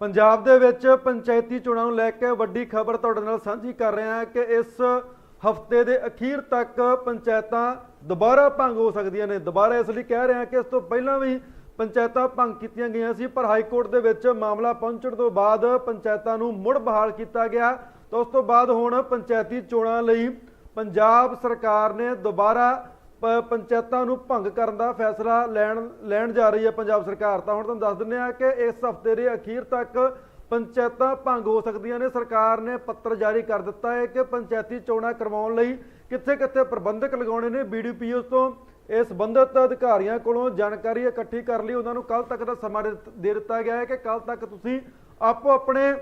ਪੰਜਾਬ ਦੇ ਵਿੱਚ ਪੰਚਾਇਤੀ ਚੋਣਾਂ ਨੂੰ ਲੈ ਕੇ ਵੱਡੀ ਖਬਰ ਤੁਹਾਡੇ ਨਾਲ ਸਾਂਝੀ ਕਰ ਰਹੇ ਹਾਂ ਕਿ ਇਸ ਹਫ਼ਤੇ ਦੇ ਅਖੀਰ ਤੱਕ ਪੰਚਾਇਤਾਂ ਦੁਬਾਰਾ ਭੰਗ ਹੋ ਸਕਦੀਆਂ ਨੇ। ਦੁਬਾਰਾ ਇਸ ਲਈ ਕਹਿ ਰਹੇ ਹਾਂ ਕਿ ਇਸ ਤੋਂ ਪਹਿਲਾਂ ਵੀ ਪੰਚਾਇਤਾਂ ਭੰਗ ਕੀਤੀਆਂ ਗਈਆਂ ਸੀ, ਪਰ ਹਾਈ ਕੋਰਟ ਦੇ ਵਿੱਚ ਮਾਮਲਾ ਪਹੁੰਚਣ ਤੋਂ ਬਾਅਦ ਪੰਚਾਇਤਾਂ ਨੂੰ ਮੁੜ ਬਹਾਲ ਕੀਤਾ ਗਿਆ। ਤਾਂ ਉਸ ਤੋਂ ਬਾਅਦ ਹੁਣ ਪੰਚਾਇਤੀ ਚੋਣਾਂ ਲਈ ਪੰਜਾਬ ਸਰਕਾਰ ਨੇ ਦੁਬਾਰਾ ਪੰਚਾਇਤਾਂ ਨੂੰ ਭੰਗ ਕਰਨ ਦਾ ਫੈਸਲਾ ਲੈਣ ਲੈਣ ਜਾ ਰਹੀ ਹੈ ਪੰਜਾਬ ਸਰਕਾਰ। ਤਾਂ ਹੁਣ ਤੁਹਾਨੂੰ ਦੱਸ ਦਿੰਦੇ ਆ ਕਿ ਇਸ ਹਫ਼ਤੇ ਦੇ ਅਖੀਰ ਤੱਕ ਪੰਚਾਇਤਾਂ ਭੰਗ ਹੋ ਸਕਦੀਆਂ ਨੇ। ਸਰਕਾਰ ਨੇ ਪੱਤਰ ਜਾਰੀ ਕਰ ਦਿੱਤਾ ਹੈ ਕਿ ਪੰਚਾਇਤੀ ਚੋਣਾਂ ਕਰਵਾਉਣ ਲਈ ਕਿੱਥੇ-ਕਿੱਥੇ ਪ੍ਰਬੰਧਕ ਲਗਾਉਣੇ ਨੇ। ਬੀਡੀਪੀਓ ਤੋਂ ਇਹ ਸੰਬੰਧਿਤ ਅਧਿਕਾਰੀਆਂ ਕੋਲੋਂ ਜਾਣਕਾਰੀ ਇਕੱਠੀ ਕਰ ਲਈ। ਉਹਨਾਂ ਨੂੰ ਕੱਲ ਤੱਕ ਦਾ ਸਮਾਂ ਦੇ ਦੇ ਦਿੱਤਾ ਗਿਆ ਹੈ ਕਿ ਕੱਲ ਤੱਕ ਤੁਸੀਂ ਆਪੋ ਆਪਣੇ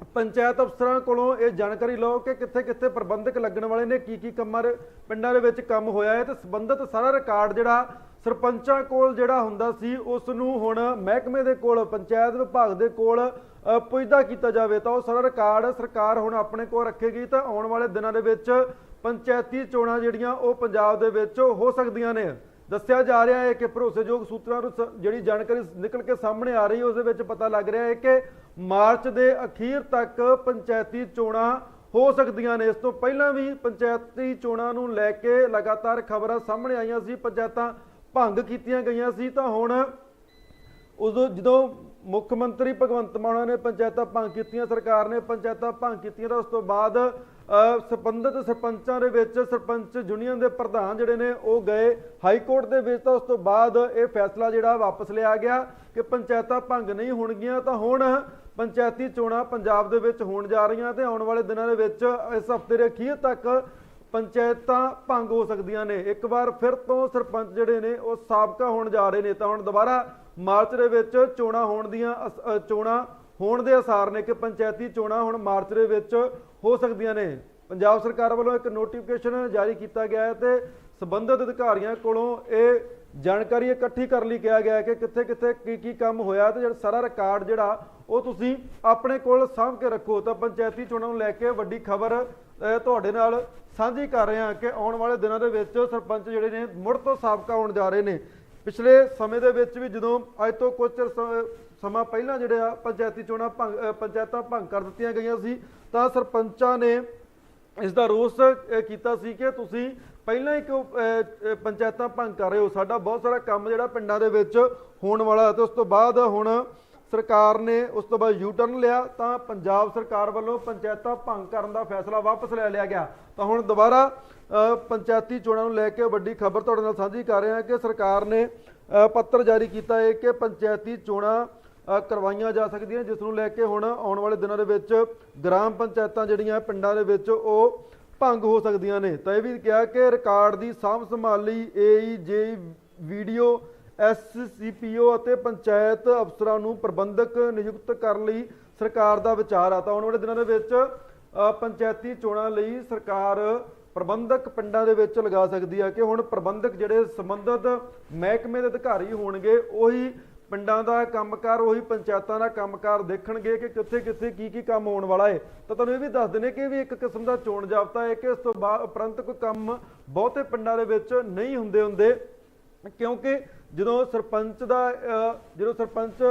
ਪੰਚਾਇਤ ਅਫਸਰਾਂ ਕੋਲੋਂ ਇਹ ਜਾਣਕਾਰੀ ਲਓ ਕਿ ਕਿੱਥੇ-ਕਿੱਥੇ ਪ੍ਰਬੰਧਕ ਲੱਗਣ ਵਾਲੇ ਨੇ ਕੀ ਕੀ ਕੰਮਾਂ ਦੇ ਪਿੰਡਾਂ ਦੇ ਵਿੱਚ ਕੰਮ ਹੋਇਆ ਹੈ ਤੇ ਸੰਬੰਧਿਤ ਸਾਰਾ ਰਿਕਾਰਡ ਜਿਹੜਾ ਸਰਪੰਚਾਂ ਕੋਲ ਜਿਹੜਾ ਹੁੰਦਾ ਸੀ ਉਸ ਨੂੰ ਹੁਣ ਮਹਿਕਮੇ ਦੇ ਕੋਲ, ਪੰਚਾਇਤ ਵਿਭਾਗ ਦੇ ਕੋਲ ਪੁੱਜਦਾ ਕੀਤਾ ਜਾਵੇ ਤਾਂ ਉਹ ਸਾਰਾ ਰਿਕਾਰਡ ਸਰਕਾਰ ਹੁਣ ਆਪਣੇ ਕੋਲ ਰੱਖੇਗੀ ਤਾਂ ਆਉਣ ਵਾਲੇ ਦਿਨਾਂ ਦੇ ਵਿੱਚ ਪੰਚਾਇਤੀ ਚੋਣਾਂ ਜਿਹੜੀਆਂ ਉਹ ਪੰਜਾਬ ਦੇ ਵਿੱਚ ਹੋ ਸਕਦੀਆਂ ਨੇ। ਦੱਸਿਆ ਜਾ ਰਿਹਾ ਹੈ ਕਿ ਭਰੋਸੇਯੋਗ ਸੂਤਰਾਂ ਨੂੰ ਸ- ਜਿਹੜੀ ਜਾਣਕਾਰੀ ਨਿਕਲ ਕੇ ਸਾਹਮਣੇ ਆ ਰਹੀ ਹੈ, ਉਸ ਦੇ ਵਿੱਚ ਪਤਾ ਲੱਗ ਰਿਹਾ ਹੈ ਕਿ ਮਾਰਚ ਦੇ ਅਖੀਰ ਤੱਕ ਪੰਚਾਇਤੀ ਚੋਣਾਂ ਹੋ ਸਕਦੀਆਂ ਨੇ। ਇਸ ਤੋਂ ਪਹਿਲਾਂ ਵੀ ਪੰਚਾਇਤੀ ਚੋਣਾਂ ਨੂੰ ਲੈ ਕੇ ਲਗਾਤਾਰ ਖਬਰਾਂ ਸਾਹਮਣੇ ਆਈਆਂ ਸੀ ਪੰਚਾਇਤਾਂ ਭੰਗ ਕੀਤੀਆਂ ਗਈਆਂ ਸੀ। ਤਾਂ ਹੁਣ ਉਦੋਂ ਜਦੋਂ ਮੁੱਖ ਮੰਤਰੀ ਭਗਵੰਤ ਮਾਨ ਨੇ ਪੰਚਾਇਤਾਂ ਭੰਗ ਕੀਤੀਆਂ ਸਰਕਾਰ ਨੇ ਪੰਚਾਇਤਾਂ ਭੰਗ ਕੀਤੀਆਂ ਤਾਂ ਉਸ ਤੋਂ ਬਾਅਦ ਅ, ਸੰਬੰਧਿਤ ਸਰਪੰਚਾਂ ਦੇ ਵਿੱਚ ਸਰਪੰਚ ਯੂਨੀਅਨ ਦੇ ਪ੍ਰਧਾਨ ਜਿਹੜੇ ਨੇ ਉਹ ਗਏ ਹਾਈ ਕੋਰਟ ਦੇ ਵਿੱਚ। ਤਾਂ ਉਸ ਤੋਂ ਬਾਅਦ ਇਹ ਫੈਸਲਾ ਜਿਹੜਾ ਵਾਪਸ ਲਿਆ ਗਿਆ ਕਿ ਪੰਚਾਇਤਾਂ ਭੰਗ ਨਹੀਂ ਹੋਣਗੀਆਂ। ਤਾਂ ਹੁਣ ਪੰਚਾਇਤੀ ਚੋਣਾਂ ਪੰਜਾਬ ਦੇ ਵਿੱਚ ਹੋਣ ਜਾ ਰਹੀਆਂ ਤੇ ਆਉਣ ਵਾਲੇ ਦਿਨਾਂ ਦੇ ਵਿੱਚ ਇਸ ਹਫ਼ਤੇ ਦੇ ਅਖੀਰ ਤੱਕ ਪੰਚਾਇਤਾਂ ਭੰਗ ਹੋ ਸਕਦੀਆਂ ਨੇ। ਇੱਕ ਵਾਰ ਫਿਰ ਤੋਂ ਸਰਪੰਚ ਜਿਹੜੇ ਨੇ ਉਹ ਸਾਬਕਾ ਹੋਣ ਜਾ ਰਹੇ ਨੇ ਤਾਂ ਹੁਣ ਦੁਬਾਰਾ ਮਾਰਚ ਦੇ ਵਿੱਚ ਚੋਣਾਂ ਹੋਣ ਦੀਆਂ ਅਸ- ਚੋਣਾਂ ਹੋਣ ਦੇ ਅਸਾਰ ਨੇ ਕਿ ਪੰਚਾਇਤੀ ਚੋਣਾਂ ਹੁਣ ਮਾਰਚ ਦੇ ਵਿੱਚ ਹੋ ਸਕਦੀਆਂ ਨੇ। ਪੰਜਾਬ ਸਰਕਾਰ ਵੱਲੋਂ ਇੱਕ ਨੋਟੀਫਿਕੇਸ਼ਨ ਜਾਰੀ ਕੀਤਾ ਗਿਆ ਹੈ ਤੇ ਸੰਬੰਧਿਤ ਅਧਿਕਾਰੀਆਂ ਕੋਲੋਂ ਇਹ ਜਾਣਕਾਰੀ ਇਕੱਠੀ ਕਰਨ ਲਈ ਕਿਹਾ ਗਿਆ ਹੈ ਕਿ ਕਿੱਥੇ ਕਿੱਥੇ ਕੀ ਕੀ ਕੰਮ ਹੋਇਆ ਤੇ ਜਿਹੜਾ ਸਾਰਾ ਰਿਕਾਰਡ ਜਿਹੜਾ ਉਹ ਤੁਸੀਂ ਆਪਣੇ ਕੋਲ ਸਾਂਭ ਕੇ ਰੱਖੋ। ਤਾਂ ਪੰਚਾਇਤੀ ਚੋਣਾਂ ਨੂੰ ਲੈ ਕੇ ਵੱਡੀ ਖਬਰ ਤੁਹਾਡੇ ਨਾਲ ਸਾਂਝੀ ਕਰ ਰਹੇ ਹਾਂ ਕਿ ਆਉਣ ਵਾਲੇ ਦਿਨਾਂ ਦੇ ਵਿੱਚ ਸਰਪੰਚ ਜਿਹੜੇ ਨੇ ਮੁੜ ਤੋਂ ਸਾਬਕਾ ਹੋਣ ਜਾ ਰਹੇ ਨੇ। ਪਿਛਲੇ ਸਮੇਂ ਦੇ ਵਿੱਚ ਵੀ ਜਦੋਂ ਅੱਜ ਤੋਂ ਕੁਝ ਚਿਰ ਸਮਾਂ ਪਹਿਲਾਂ ਜਿਹੜੇ ਆ ਪੰਚਾਇਤੀ ਚੋਣਾਂ ਭੰਗ ਪੰਚਾਇਤਾਂ ਭੰਗ ਕਰ ਦਿੱਤੀਆਂ ਗਈਆਂ ਸੀ, ਤਾਂ ਸਰਪੰਚਾਂ ਨੇ ਇਸ ਦਾ ਰੋਸ ਕੀਤਾ ਸੀ ਕਿ ਤੁਸੀਂ ਪਹਿਲਾਂ ਹੀ ਕਿਉਂ ਪੰਚਾਇਤਾਂ ਭੰਗ ਕਰ ਰਹੇ ਹੋ। ਸਾਡਾ ਬਹੁਤ ਸਾਰਾ ਕੰਮ ਜਿਹੜਾ ਪਿੰਡਾਂ ਦੇ ਵਿੱਚ ਹੋਣ ਵਾਲਾ ਹੈ ਤੇ ਉਸ ਤੋਂ ਬਾਅਦ ਹੁਣ ਸਰਕਾਰ ਨੇ ਉਸ ਤੋਂ ਬਾਅਦ ਯੂ ਟਰਨ ਲਿਆ, ਤਾਂ ਪੰਜਾਬ ਸਰਕਾਰ ਵੱਲੋਂ ਪੰਚਾਇਤਾਂ ਭੰਗ ਕਰਨ ਦਾ ਫੈਸਲਾ ਵਾਪਸ ਲੈ ਲਿਆ ਗਿਆ। ਤਾਂ ਹੁਣ ਦੁਬਾਰਾ ਪੰਚਾਇਤੀ ਚੋਣਾਂ ਨੂੰ ਲੈ ਕੇ ਵੱਡੀ ਖਬਰ ਤੁਹਾਡੇ ਨਾਲ ਸਾਂਝੀ ਕਰ ਰਹੇ ਹਾਂ ਕਿ ਸਰਕਾਰ ਨੇ ਪੱਤਰ ਜਾਰੀ ਕੀਤਾ ਹੈ ਕਿ ਪੰਚਾਇਤੀ ਚੋਣਾਂ ਕਰਵਾਈਆਂ ਜਾ ਸਕਦੀਆਂ, ਜਿਸ ਨੂੰ ਲੈ ਕੇ ਹੁਣ ਆਉਣ ਵਾਲੇ ਦਿਨਾਂ ਦੇ ਵਿੱਚ ਗ੍ਰਾਮ ਪੰਚਾਇਤਾਂ ਜਿਹੜੀਆਂ ਪਿੰਡਾਂ ਦੇ ਵਿੱਚ ਉਹ ਭੰਗ ਹੋ ਸਕਦੀਆਂ ਨੇ। ਤਾਂ ਇਹ ਵੀ ਕਿਹਾ ਕਿ ਰਿਕਾਰਡ ਦੀ ਸਾਂਭ ਸੰਭਾਲ ਲਈ ਏਈ ਜੇ ਵੀਡੀਓ ਐਸਸੀਪੀਓ ਅਤੇ ਪੰਚਾਇਤ ਅਫਸਰਾਂ ਨੂੰ ਪ੍ਰਬੰਧਕ ਨਿਯੁਕਤ ਕਰਨ ਲਈ ਸਰਕਾਰ ਦਾ ਵਿਚਾਰ ਆ। ਤਾਂ ਆਉਣ ਵਾਲੇ ਦਿਨਾਂ ਦੇ ਵਿੱਚ ਪੰਚਾਇਤੀ ਚੋਣਾਂ ਲਈ ਸਰਕਾਰ ਪ੍ਰਬੰਧਕ ਪਿੰਡਾਂ ਦੇ ਵਿੱਚ ਲਗਾ ਸਕਦੀ ਹੈ ਕਿ ਹੁਣ ਪ੍ਰਬੰਧਕ ਜਿਹੜੇ ਸੰਬੰਧਿਤ ਮਹਿਕਮੇ ਦੇ ਅਧਿਕਾਰੀ ਹੋਣਗੇ, ਉਹੀ ਪਿੰਡਾਂ ਦਾ ਕੰਮਕਾਰ, ਉਹੀ ਪੰਚਾਇਤਾਂ ਦਾ ਕੰਮਕਾਰ ਦੇਖਣਗੇ ਕਿ ਕਿੱਥੇ ਕਿੱਥੇ ਕੀ ਕੀ ਕੰਮ ਹੋਣ ਵਾਲਾ ਹੈ ਤਾਂ ਤੁਹਾਨੂੰ ਇਹ ਵੀ ਦੱਸ ਦਿੰਦੇ ਕਿ ਵੀ ਇੱਕ ਕਿਸਮ ਦਾ ਚੋਣ ਜਾਬਤਾ ਹੈ ਕਿ ਇਸ ਤੋਂ ਬਾਅਦ ਉਪਰੰਤ ਕੋਈ ਕੰਮ ਬਹੁਤੇ ਪਿੰਡਾਂ ਦੇ ਵਿੱਚ ਨਹੀਂ ਹੁੰਦੇ ਹੁੰਦੇ ਕਿਉਂਕਿ ਜਦੋਂ ਸਰਪੰਚ ਦਾ ਜਦੋਂ ਸਰਪੰਚ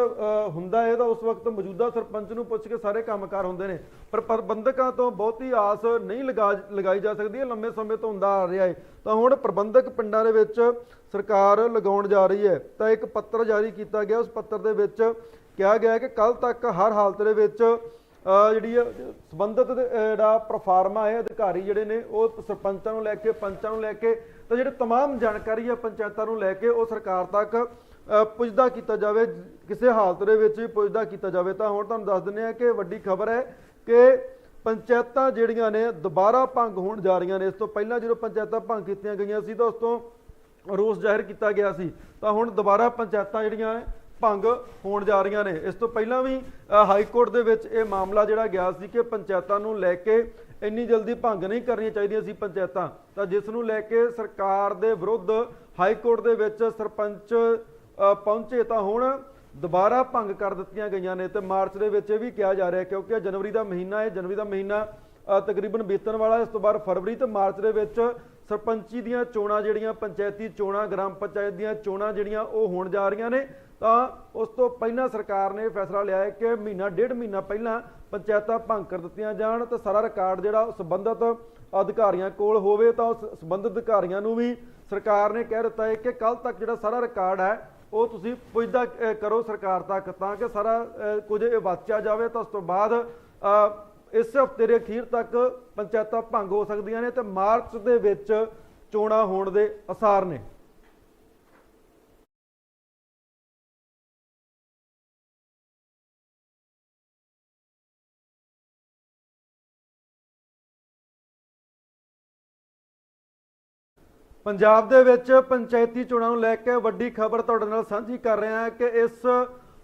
ਹੁੰਦਾ ਹੈ ਤਾਂ ਉਸ ਵਕਤ ਮੌਜੂਦਾ ਸਰਪੰਚ ਨੂੰ ਪੁੱਛ ਕੇ ਸਾਰੇ ਕੰਮਕਾਰ ਹੁੰਦੇ ਨੇ। ਪਰ ਪ੍ਰਬੰਧਕਾਂ ਤੋਂ ਬਹੁਤੀ ਆਸ ਨਹੀਂ ਲਗਾ, ਲਗਾਈ ਜਾ ਸਕਦੀ, ਇਹ ਲੰਮੇ ਸਮੇਂ ਤੋਂ ਹੁੰਦਾ ਆ ਰਿਹਾ ਹੈ। ਤਾਂ ਹੁਣ ਪ੍ਰਬੰਧਕ ਪਿੰਡਾਂ ਦੇ ਵਿੱਚ ਸਰਕਾਰ ਲਗਾਉਣ ਜਾ ਰਹੀ ਹੈ। ਤਾਂ ਇੱਕ ਪੱਤਰ ਜਾਰੀ ਕੀਤਾ ਗਿਆ, ਉਸ ਪੱਤਰ ਦੇ ਵਿੱਚ ਕਿਹਾ ਗਿਆ ਹੈ ਕਿ ਕੱਲ ਤੱਕ ਹਰ ਹਾਲਤ ਦੇ ਵਿੱਚ ਜਿਹੜੀ ਹੈ, ਸੰਬੰਧਿਤ ਅ, ਜਿਹੜਾ ਪ੍ਰੋਫਾਰਮਾ ਹੈ ਅਧਿਕਾਰੀ ਜਿਹੜੇ ਨੇ ਉਹ ਸਰਪੰਚਾਂ ਨੂੰ ਲੈ ਕੇ ਪੰਚਾਂ ਨੂੰ ਲੈ ਕੇ ਤਾਂ ਜਿਹੜੇ तमाम ਜਾਣਕਾਰੀ ਹੈ ਪੰਚਾਇਤਾਂ ਨੂੰ ਲੈ ਕੇ ਉਹ ਸਰਕਾਰ ਤੱਕ ਅ, ਪੁੱਜਦਾ ਕੀਤਾ ਜਾਵੇ ਕਿਸੇ ਹਾਲਤ ਦੇ ਵਿੱਚ ਵੀ ਪੁੱਜਦਾ ਕੀਤਾ ਜਾਵੇ ਤਾਂ ਹੁਣ ਤੁਹਾਨੂੰ ਦੱਸ ਦਿੰਦੇ ਆ ਕਿ ਵੱਡੀ ਖਬਰ ਹੈ ਕਿ ਪੰਚਾਇਤਾਂ ਜਿਹੜੀਆਂ ਨੇ ਦੁਬਾਰਾ ਭੰਗ ਹੋਣ ਜਾ ਰਹੀਆਂ ਨੇ ਇਸ ਤੋਂ ਪਹਿਲਾਂ ਜਦੋਂ ਪੰਚਾਇਤਾਂ ਭੰਗ ਕੀਤੀਆਂ ਗਈਆਂ ਸੀ ਤਾਂ ਉਸ ਤੋਂ ਰੋਸ ਜ਼ਾਹਿਰ ਕੀਤਾ ਗਿਆ ਸੀ ਤਾਂ ਹੁਣ ਦੁਬਾਰਾ ਪੰਚਾਇਤਾਂ ਜਿਹੜੀਆਂ ਨੇ ਭੰਗ ਹੋਣ ਜਾ ਰਹੀਆਂ ਨੇ। ਇਸ ਤੋਂ ਪਹਿਲਾਂ ਵੀ ਹਾਈ ਕੋਰਟ ਦੇ ਵਿੱਚ ਇਹ ਮਾਮਲਾ ਜਿਹੜਾ ਗਿਆ ਸੀ ਕਿ ਪੰਚਾਇਤਾਂ ਨੂੰ ਲੈ ਕੇ ਇੰਨੀ ਜਲਦੀ ਭੰਗ ਨਹੀਂ ਕਰਨੀਆਂ ਚਾਹੀਦੀਆਂ ਸੀ ਪੰਚਾਇਤਾਂ। ਤਾਂ ਜਿਸ ਨੂੰ ਲੈ ਕੇ ਸਰਕਾਰ ਦੇ ਵਿਰੁੱਧ ਹਾਈ ਕੋਰਟ ਦੇ ਵਿੱਚ ਸਰਪੰਚ ਪਹੁੰਚੇ ਤਾਂ ਹੁਣ ਦੁਬਾਰਾ ਭੰਗ ਕਰ ਦਿੱਤੀਆਂ ਗਈਆਂ ਨੇ। ਤੇ ਮਾਰਚ ਦੇ ਵਿੱਚ ਇਹ ਵੀ ਕਿਹਾ ਜਾ ਰਿਹਾ ਕਿਉਂਕਿ ਜਨਵਰੀ ਦਾ ਮਹੀਨਾ ਹੈ ਜਨਵਰੀ ਦਾ ਮਹੀਨਾ ਤਕਰੀਬਨ ਬੀਤਣ ਵਾਲਾ ਇਸ ਤੋਂ ਬਾਅਦ ਫਰਵਰੀ ਤੇ ਮਾਰਚ ਦੇ ਵਿੱਚ ਸਰਪੰਚੀ ਦੀਆਂ ਚੋਣਾਂ ਜਿਹੜੀਆਂ, ਪੰਚਾਇਤੀ ਚੋਣਾਂ, ਗ੍ਰਾਮ ਪੰਚਾਇਤ ਦੀਆਂ ਚੋਣਾਂ ਜਿਹੜੀਆਂ ਉਹ ਹੋਣ ਜਾ ਰਹੀਆਂ ਨੇ। ਤਾਂ ਉਸ ਤੋਂ ਪਹਿਲਾਂ ਸਰਕਾਰ ਨੇ ਫੈਸਲਾ ਲਿਆ ਹੈ ਕਿ ਮਹੀਨਾ ਡੇਢ ਮਹੀਨਾ ਪਹਿਲਾਂ ਪੰਚਾਇਤਾਂ ਭੰਗ ਕਰ ਦਿੱਤੀਆਂ ਜਾਣ ਤੇ ਸਾਰਾ ਰਿਕਾਰਡ ਜਿਹੜਾ ਉਹ ਸੰਬੰਧਿਤ ਅਧਿਕਾਰੀਆਂ ਕੋਲ ਹੋਵੇ ਤਾਂ ਉਸ ਸੰਬੰਧਿਤ ਅਧਿਕਾਰੀਆਂ ਨੂੰ ਵੀ ਸਰਕਾਰ ਨੇ ਕਹਿ ਦਿੱਤਾ ਹੈ ਕਿ ਕੱਲ ਤੱਕ ਜਿਹੜਾ ਸਾਰਾ ਰਿਕਾਰਡ ਹੈ, ਉਹ ਤੁਸੀਂ ਪੁੱਛਦਾ ਕਰੋ ਸਰਕਾਰ ਤੱਕ ਤਾਂ ਕਿ ਸਾਰਾ ਕੁਝ ਇਹ ਵਾਚਿਆ ਜਾਵੇ ਤਾਂ ਉਸ ਤੋਂ ਬਾਅਦ ਇਸ ਹਫ਼ਤੇ ਦੇ ਅਖੀਰ ਤੱਕ ਪੰਚਾਇਤਾਂ ਭੰਗ ਹੋ ਸਕਦੀਆਂ ਨੇ ਤੇ ਮਾਰਚ ਦੇ ਵਿੱਚ ਚੋਣਾਂ ਹੋਣ ਦੇ ਅਸਾਰ ਨੇ। ਪੰਜਾਬ ਦੇ ਵਿੱਚ ਪੰਚਾਇਤੀ ਚੋਣਾਂ ਨੂੰ ਲੈ ਕੇ ਵੱਡੀ ਖਬਰ ਤੁਹਾਡੇ ਨਾਲ ਸਾਂਝੀ ਕਰ ਰਹੇ ਹਾਂ ਕਿ ਇਸ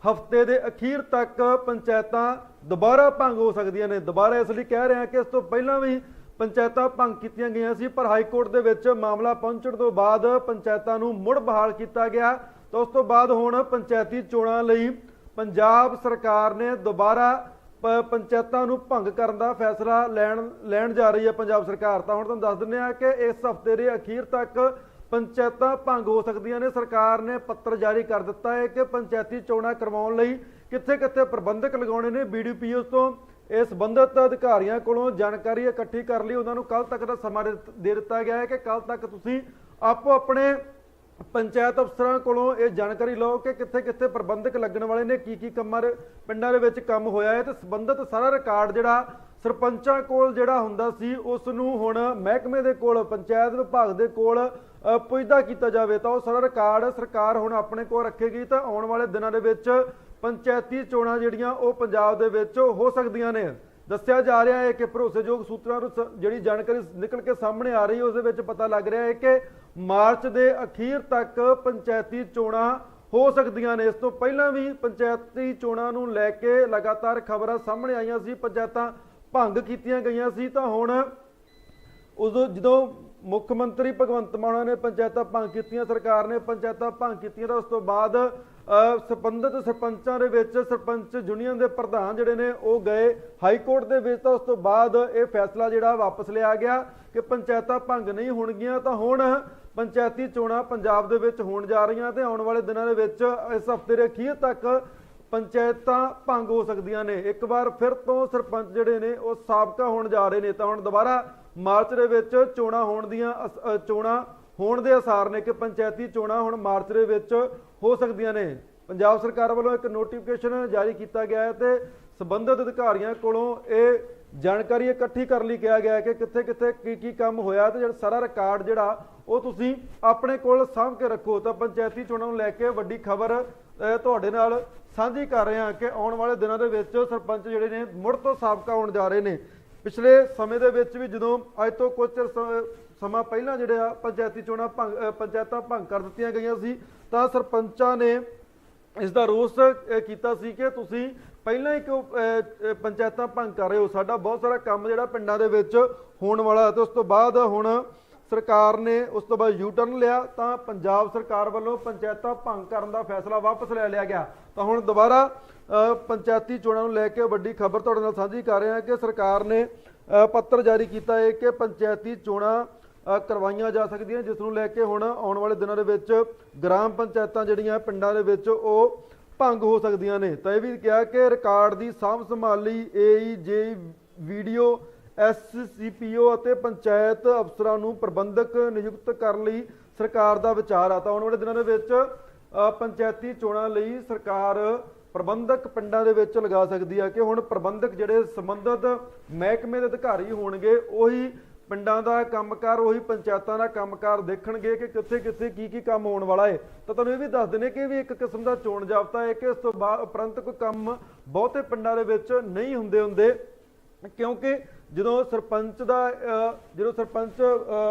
ਹਫ਼ਤੇ ਦੇ ਅਖੀਰ ਤੱਕ ਪੰਚਾਇਤਾਂ ਦੁਬਾਰਾ ਭੰਗ ਹੋ ਸਕਦੀਆਂ ਨੇ। ਦੁਬਾਰਾ ਇਸ ਲਈ ਕਹਿ ਰਹੇ ਹਾਂ ਕਿ ਇਸ ਤੋਂ ਪਹਿਲਾਂ ਵੀ ਪੰਚਾਇਤਾਂ ਭੰਗ ਕੀਤੀਆਂ ਗਈਆਂ ਸੀ, ਪਰ ਹਾਈ ਕੋਰਟ ਦੇ ਵਿੱਚ ਮਾਮਲਾ ਪਹੁੰਚਣ ਤੋਂ ਬਾਅਦ ਪੰਚਾਇਤਾਂ ਨੂੰ ਮੁੜ ਬਹਾਲ ਕੀਤਾ ਗਿਆ। ਤਾਂ ਉਸ ਤੋਂ ਬਾਅਦ ਹੁਣ ਪੰਚਾਇਤੀ ਚੋਣਾਂ ਲਈ ਪੰਜਾਬ ਸਰਕਾਰ ਨੇ ਦੁਬਾਰਾ ਪੰਚਾਇਤਾਂ ਨੂੰ ਭੰਗ ਕਰਨ ਦਾ ਫੈਸਲਾ ਲੈਣ ਲੈਣ ਜਾ ਰਹੀ ਹੈ ਪੰਜਾਬ ਸਰਕਾਰ। ਤਾਂ ਹੁਣ ਤੁਹਾਨੂੰ ਦੱਸ ਦਿੰਦੇ ਆ ਕਿ ਇਸ ਹਫ਼ਤੇ ਦੇ ਅਖੀਰ ਤੱਕ ਪੰਚਾਇਤਾਂ ਭੰਗ ਹੋ ਸਕਦੀਆਂ ਨੇ। ਸਰਕਾਰ ਨੇ ਪੱਤਰ ਜਾਰੀ ਕਰ ਦਿੱਤਾ ਹੈ ਕਿ ਪੰਚਾਇਤੀ ਚੋਣਾਂ ਕਰਵਾਉਣ ਲਈ ਕਿੱਥੇ-ਕਿੱਥੇ ਪ੍ਰਬੰਧਕ ਲਗਾਉਣੇ ਨੇ। ਬੀਡੀਪੀਓ ਤੋਂ ਇਹ ਸੰਬੰਧਿਤ ਅਧਿਕਾਰੀਆਂ ਕੋਲੋਂ ਜਾਣਕਾਰੀ ਇਕੱਠੀ ਕਰ ਲਈ। ਉਹਨਾਂ ਨੂੰ ਕੱਲ ਤੱਕ ਦਾ ਸਮਾਂ ਦੇ ਦੇ ਦਿੱਤਾ ਗਿਆ ਹੈ ਕਿ ਕੱਲ ਤੱਕ ਤੁਸੀਂ ਆਪੋ ਆਪਣੇ ਪੰਚਾਇਤ ਅਫਸਰਾਂ ਕੋਲੋਂ ਇਹ ਜਾਣਕਾਰੀ ਲਓ ਕਿ ਕਿੱਥੇ ਕਿੱਥੇ ਪ੍ਰਬੰਧਕ ਲੱਗਣ ਵਾਲੇ ਨੇ ਕੀ ਕੀ ਕੰਮਾਂ ਦੇ ਪਿੰਡਾਂ ਦੇ ਵਿੱਚ ਕੰਮ ਹੋਇਆ ਹੈ ਤੇ ਸੰਬੰਧਿਤ ਸਾਰਾ ਰਿਕਾਰਡ ਜਿਹੜਾ ਸਰਪੰਚਾਂ ਕੋਲ ਜਿਹੜਾ ਹੁੰਦਾ ਸੀ, ਉਸ ਨੂੰ ਹੁਣ ਮਹਿਕਮੇ ਦੇ ਕੋਲ, ਪੰਚਾਇਤ ਵਿਭਾਗ ਦੇ ਕੋਲ ਪੁੱਜਦਾ ਕੀਤਾ ਜਾਵੇ ਤਾਂ ਉਹ ਸਾਰਾ ਰਿਕਾਰਡ ਸਰਕਾਰ ਹੁਣ ਆਪਣੇ ਕੋਲ ਰੱਖੇਗੀ ਤਾਂ ਆਉਣ ਵਾਲੇ ਦਿਨਾਂ ਦੇ ਵਿੱਚ ਪੰਚਾਇਤੀ ਚੋਣਾਂ ਜਿਹੜੀਆਂ ਉਹ ਪੰਜਾਬ ਦੇ ਵਿੱਚ ਹੋ ਸਕਦੀਆਂ ਨੇ। ਦੱਸਿਆ ਜਾ ਰਿਹਾ ਹੈ ਕਿ ਭਰੋਸੇਯੋਗ ਸੂਤਰਾਂ ਤੋਂ ਜਿਹੜੀ ਜਾਣਕਾਰੀ ਨਿਕਲ ਕੇ ਸਾਹਮਣੇ ਆ ਰਹੀ ਹੈ, ਉਸ ਦੇ ਵਿੱਚ ਪਤਾ ਲੱਗ ਰਿਹਾ ਹੈ ਕਿ ਮਾਰਚ ਦੇ ਅਖੀਰ ਤੱਕ ਪੰਚਾਇਤੀ ਚੋਣਾਂ ਹੋ ਸਕਦੀਆਂ ਨੇ। ਇਸ ਤੋਂ ਪਹਿਲਾਂ ਵੀ ਪੰਚਾਇਤੀ ਚੋਣਾਂ ਨੂੰ ਲੈ ਕੇ ਲਗਾਤਾਰ ਖਬਰਾਂ ਸਾਹਮਣੇ ਆਈਆਂ ਸੀ, ਪੰਚਾਇਤਾਂ ਭੰਗ ਕੀਤੀਆਂ ਗਈਆਂ ਸੀ। ਤਾਂ ਹੁਣ ਉਦੋਂ ਜਦੋਂ ਮੁੱਖ ਮੰਤਰੀ ਭਗਵੰਤ ਮਾਨ ਨੇ ਪੰਚਾਇਤਾਂ ਭੰਗ ਕੀਤੀਆਂ, ਸਰਕਾਰ ਨੇ ਪੰਚਾਇਤਾਂ ਭੰਗ ਕੀਤੀਆਂ, ਤਾਂ ਉਸ ਤੋਂ ਬਾਅਦ ਸੰਬੰਧਿਤ ਸਰਪੰਚਾਂ ਦੇ ਵਿੱਚ ਸਰਪੰਚ ਯੂਨੀਅਨ ਦੇ ਪ੍ਰਧਾਨ ਜਿਹੜੇ ਨੇ, ਉਹ ਗਏ ਹਾਈ ਕੋਰਟ ਦੇ ਵਿੱਚ ਤਾਂ ਉਸ ਤੋਂ ਬਾਅਦ ਇਹ ਫੈਸਲਾ ਜਿਹੜਾ ਵਾਪਸ ਲਿਆ ਗਿਆ ਕਿ ਪੰਚਾਇਤਾਂ ਭੰਗ ਨਹੀਂ ਹੋਣਗੀਆਂ ਤਾਂ ਹੁਣ ਪੰਚਾਇਤੀ ਚੋਣਾਂ ਪੰਜਾਬ ਦੇ ਵਿੱਚ ਹੋਣ ਜਾ ਰਹੀਆਂ ਤੇ ਆਉਣ ਵਾਲੇ ਦਿਨਾਂ ਦੇ ਵਿੱਚ ਇਸ ਹਫ਼ਤੇ ਦੇ ਅਖੀਰ ਤੱਕ ਪੰਚਾਇਤਾਂ ਭੰਗ ਹੋ ਸਕਦੀਆਂ ਨੇ। ਇੱਕ ਵਾਰ ਫਿਰ ਤੋਂ ਸਰਪੰਚ ਜਿਹੜੇ ਨੇ, ਉਹ ਸਾਬਕਾ ਹੋਣ ਜਾ ਰਹੇ ਨੇ ਤਾਂ ਹੁਣ ਦੁਬਾਰਾ ਮਾਰਚ ਦੇ ਵਿੱਚ ਚੋਣਾਂ ਹੋਣ ਦੀਆਂ ਚੋਣਾਂ ਹੋਣ ਦੇ ਅਸਾਰ ਨੇ ਕਿ ਪੰਚਾਇਤੀ ਚੋਣਾਂ ਹੁਣ ਮਾਰਚ ਦੇ ਵਿੱਚ ਹੋ ਸਕਦੀਆਂ ਨੇ। ਪੰਜਾਬ ਸਰਕਾਰ ਵੱਲੋਂ ਇੱਕ ਨੋਟੀਫਿਕੇਸ਼ਨ ਜਾਰੀ ਕੀਤਾ ਗਿਆ ਹੈ ਤੇ ਸੰਬੰਧਿਤ ਅਧਿਕਾਰੀਆਂ ਕੋਲੋਂ ਇਹ ਜਾਣਕਾਰੀ ਇਕੱਠੀ ਕਰਨ ਲਈ ਕਿਹਾ ਗਿਆ ਹੈ ਕਿ ਕਿੱਥੇ ਕਿੱਥੇ ਕੀ ਕੀ ਕੰਮ ਹੋਇਆ ਤੇ ਜਿਹੜਾ ਸਾਰਾ ਰਿਕਾਰਡ ਜਿਹੜਾ, ਉਹ ਤੁਸੀਂ ਆਪਣੇ ਕੋਲ ਸਾਂਭ ਕੇ ਰੱਖੋ। ਤਾਂ ਪੰਚਾਇਤੀ ਚੋਣਾਂ ਨੂੰ ਲੈ ਕੇ ਵੱਡੀ ਖਬਰ ਤੁਹਾਡੇ ਨਾਲ ਸਾਂਝੀ ਕਰ ਰਹੇ ਹਾਂ ਕਿ ਆਉਣ ਵਾਲੇ ਦਿਨਾਂ ਦੇ ਵਿੱਚ ਸਰਪੰਚ ਜਿਹੜੇ ਨੇ, ਮੁੜ ਤੋਂ ਸਾਬਕਾ ਹੋਣ ਜਾ ਰਹੇ ਨੇ। ਪਿਛਲੇ ਸਮੇਂ ਦੇ ਵਿੱਚ ਵੀ ਜਦੋਂ ਅੱਜ ਤੋਂ ਕੁਝ ਚਿਰ ਸ- ਸਮਾਂ ਪਹਿਲਾਂ ਜਿਹੜੇ ਆ, ਪੰਚਾਇਤੀ ਚੋਣਾਂ ਭੰਗ ਪੰਚਾਇਤਾਂ ਭੰਗ ਕਰ ਦਿੱਤੀਆਂ ਗਈਆਂ ਸੀ ਤਾਂ ਸਰਪੰਚਾਂ ਨੇ ਇਸ ਦਾ ਰੋਸ ਕੀਤਾ ਸੀ ਕਿ ਤੁਸੀਂ ਪਹਿਲਾਂ ਹੀ ਕਿਉਂ ਪੰਚਾਇਤਾਂ ਭੰਗ ਕਰ ਰਹੇ ਹੋ। ਸਾਡਾ ਬਹੁਤ ਸਾਰਾ ਕੰਮ ਜਿਹੜਾ ਪਿੰਡਾਂ ਦੇ ਵਿੱਚ ਹੋਣ ਵਾਲਾ ਤੇ ਉਸ ਤੋਂ ਬਾਅਦ ਹੁਣ ਸਰਕਾਰ ਨੇ ਉਸ ਤੋਂ ਬਾਅਦ ਯੂ ਟਰਨ ਲਿਆ ਤਾਂ ਪੰਜਾਬ ਸਰਕਾਰ ਵੱਲੋਂ ਪੰਚਾਇਤਾਂ ਭੰਗ ਕਰਨ ਦਾ ਫੈਸਲਾ ਵਾਪਸ ਲੈ ਲਿਆ ਗਿਆ। ਤਾਂ ਹੁਣ ਦੁਬਾਰਾ ਪੰਚਾਇਤੀ ਚੋਣਾਂ ਨੂੰ ਲੈ ਕੇ ਵੱਡੀ ਖਬਰ ਤੁਹਾਡੇ ਨਾਲ ਸਾਂਝੀ ਕਰ ਰਹੇ ਹਾਂ ਕਿ ਸਰਕਾਰ ਨੇ ਪੱਤਰ ਜਾਰੀ ਕੀਤਾ ਹੈ ਕਿ ਪੰਚਾਇਤੀ ਚੋਣਾਂ ਕਰਵਾਈਆਂ ਜਾ ਸਕਦੀਆਂ ਜਿਸ ਨੂੰ ਲੈ ਕੇ ਹੁਣ ਆਉਣ ਵਾਲੇ ਦਿਨਾਂ ਦੇ ਵਿੱਚ ਗ੍ਰਾਮ ਪੰਚਾਇਤਾਂ ਜਿਹੜੀਆਂ ਪਿੰਡਾਂ ਦੇ ਵਿੱਚ ਉਹ ਭੰਗ ਹੋ ਸਕਦੀਆਂ ਨੇ। ਤਾਂ ਇਹ ਵੀ ਕਿਹਾ ਕਿ ਰਿਕਾਰਡ ਦੀ ਸਾਂਭ ਸੰਭਾਲ ਲਈ ਏਈ ਜੇ ਵੀਡੀਓ ਐਸਸੀਪੀਓ ਅਤੇ ਪੰਚਾਇਤ ਅਫਸਰਾਂ ਨੂੰ ਪ੍ਰਬੰਧਕ ਨਿਯੁਕਤ ਕਰਨ ਲਈ ਸਰਕਾਰ ਦਾ ਵਿਚਾਰ ਆ। ਤਾਂ ਆਉਣ ਵਾਲੇ ਦਿਨਾਂ ਦੇ ਵਿੱਚ ਪੰਚਾਇਤੀ ਚੋਣਾਂ ਲਈ ਸਰਕਾਰ ਪ੍ਰਬੰਧਕ ਪਿੰਡਾਂ ਦੇ ਵਿੱਚ ਲਗਾ ਸਕਦੀ ਆ ਕਿ ਹੁਣ ਪ੍ਰਬੰਧਕ ਜਿਹੜੇ ਸੰਬੰਧਿਤ ਮਹਿਕਮੇ ਦੇ ਅਧਿਕਾਰੀ ਹੋਣਗੇ, ਉਹੀ ਪਿੰਡਾਂ ਦਾ ਕੰਮਕਾਰ ਉਹੀ ਪੰਚਾਇਤਾਂ ਦਾ ਕੰਮਕਾਰ ਦੇਖਣਗੇ ਕਿ ਕਿੱਥੇ ਕਿੱਥੇ ਕੀ ਕੀ ਕੰਮ ਹੋਣ ਵਾਲਾ ਹੈ ਤਾਂ ਤੁਹਾਨੂੰ ਇਹ ਵੀ ਦੱਸ ਦਿੰਦੇ ਕਿ ਵੀ ਇੱਕ ਕਿਸਮ ਦਾ ਚੋਣ ਜਾਬਤਾ ਹੈ ਕਿ ਇਸ ਤੋਂ ਬਾਅਦ ਉਪਰੰਤ ਕੋਈ ਕੰਮ ਬਹੁਤੇ ਪਿੰਡਾਂ ਦੇ ਵਿੱਚ ਨਹੀਂ ਹੁੰਦੇ ਹੁੰਦੇ, ਕਿਉਂਕਿ ਜਦੋਂ ਸਰਪੰਚ ਦਾ ਜਦੋਂ ਸਰਪੰਚ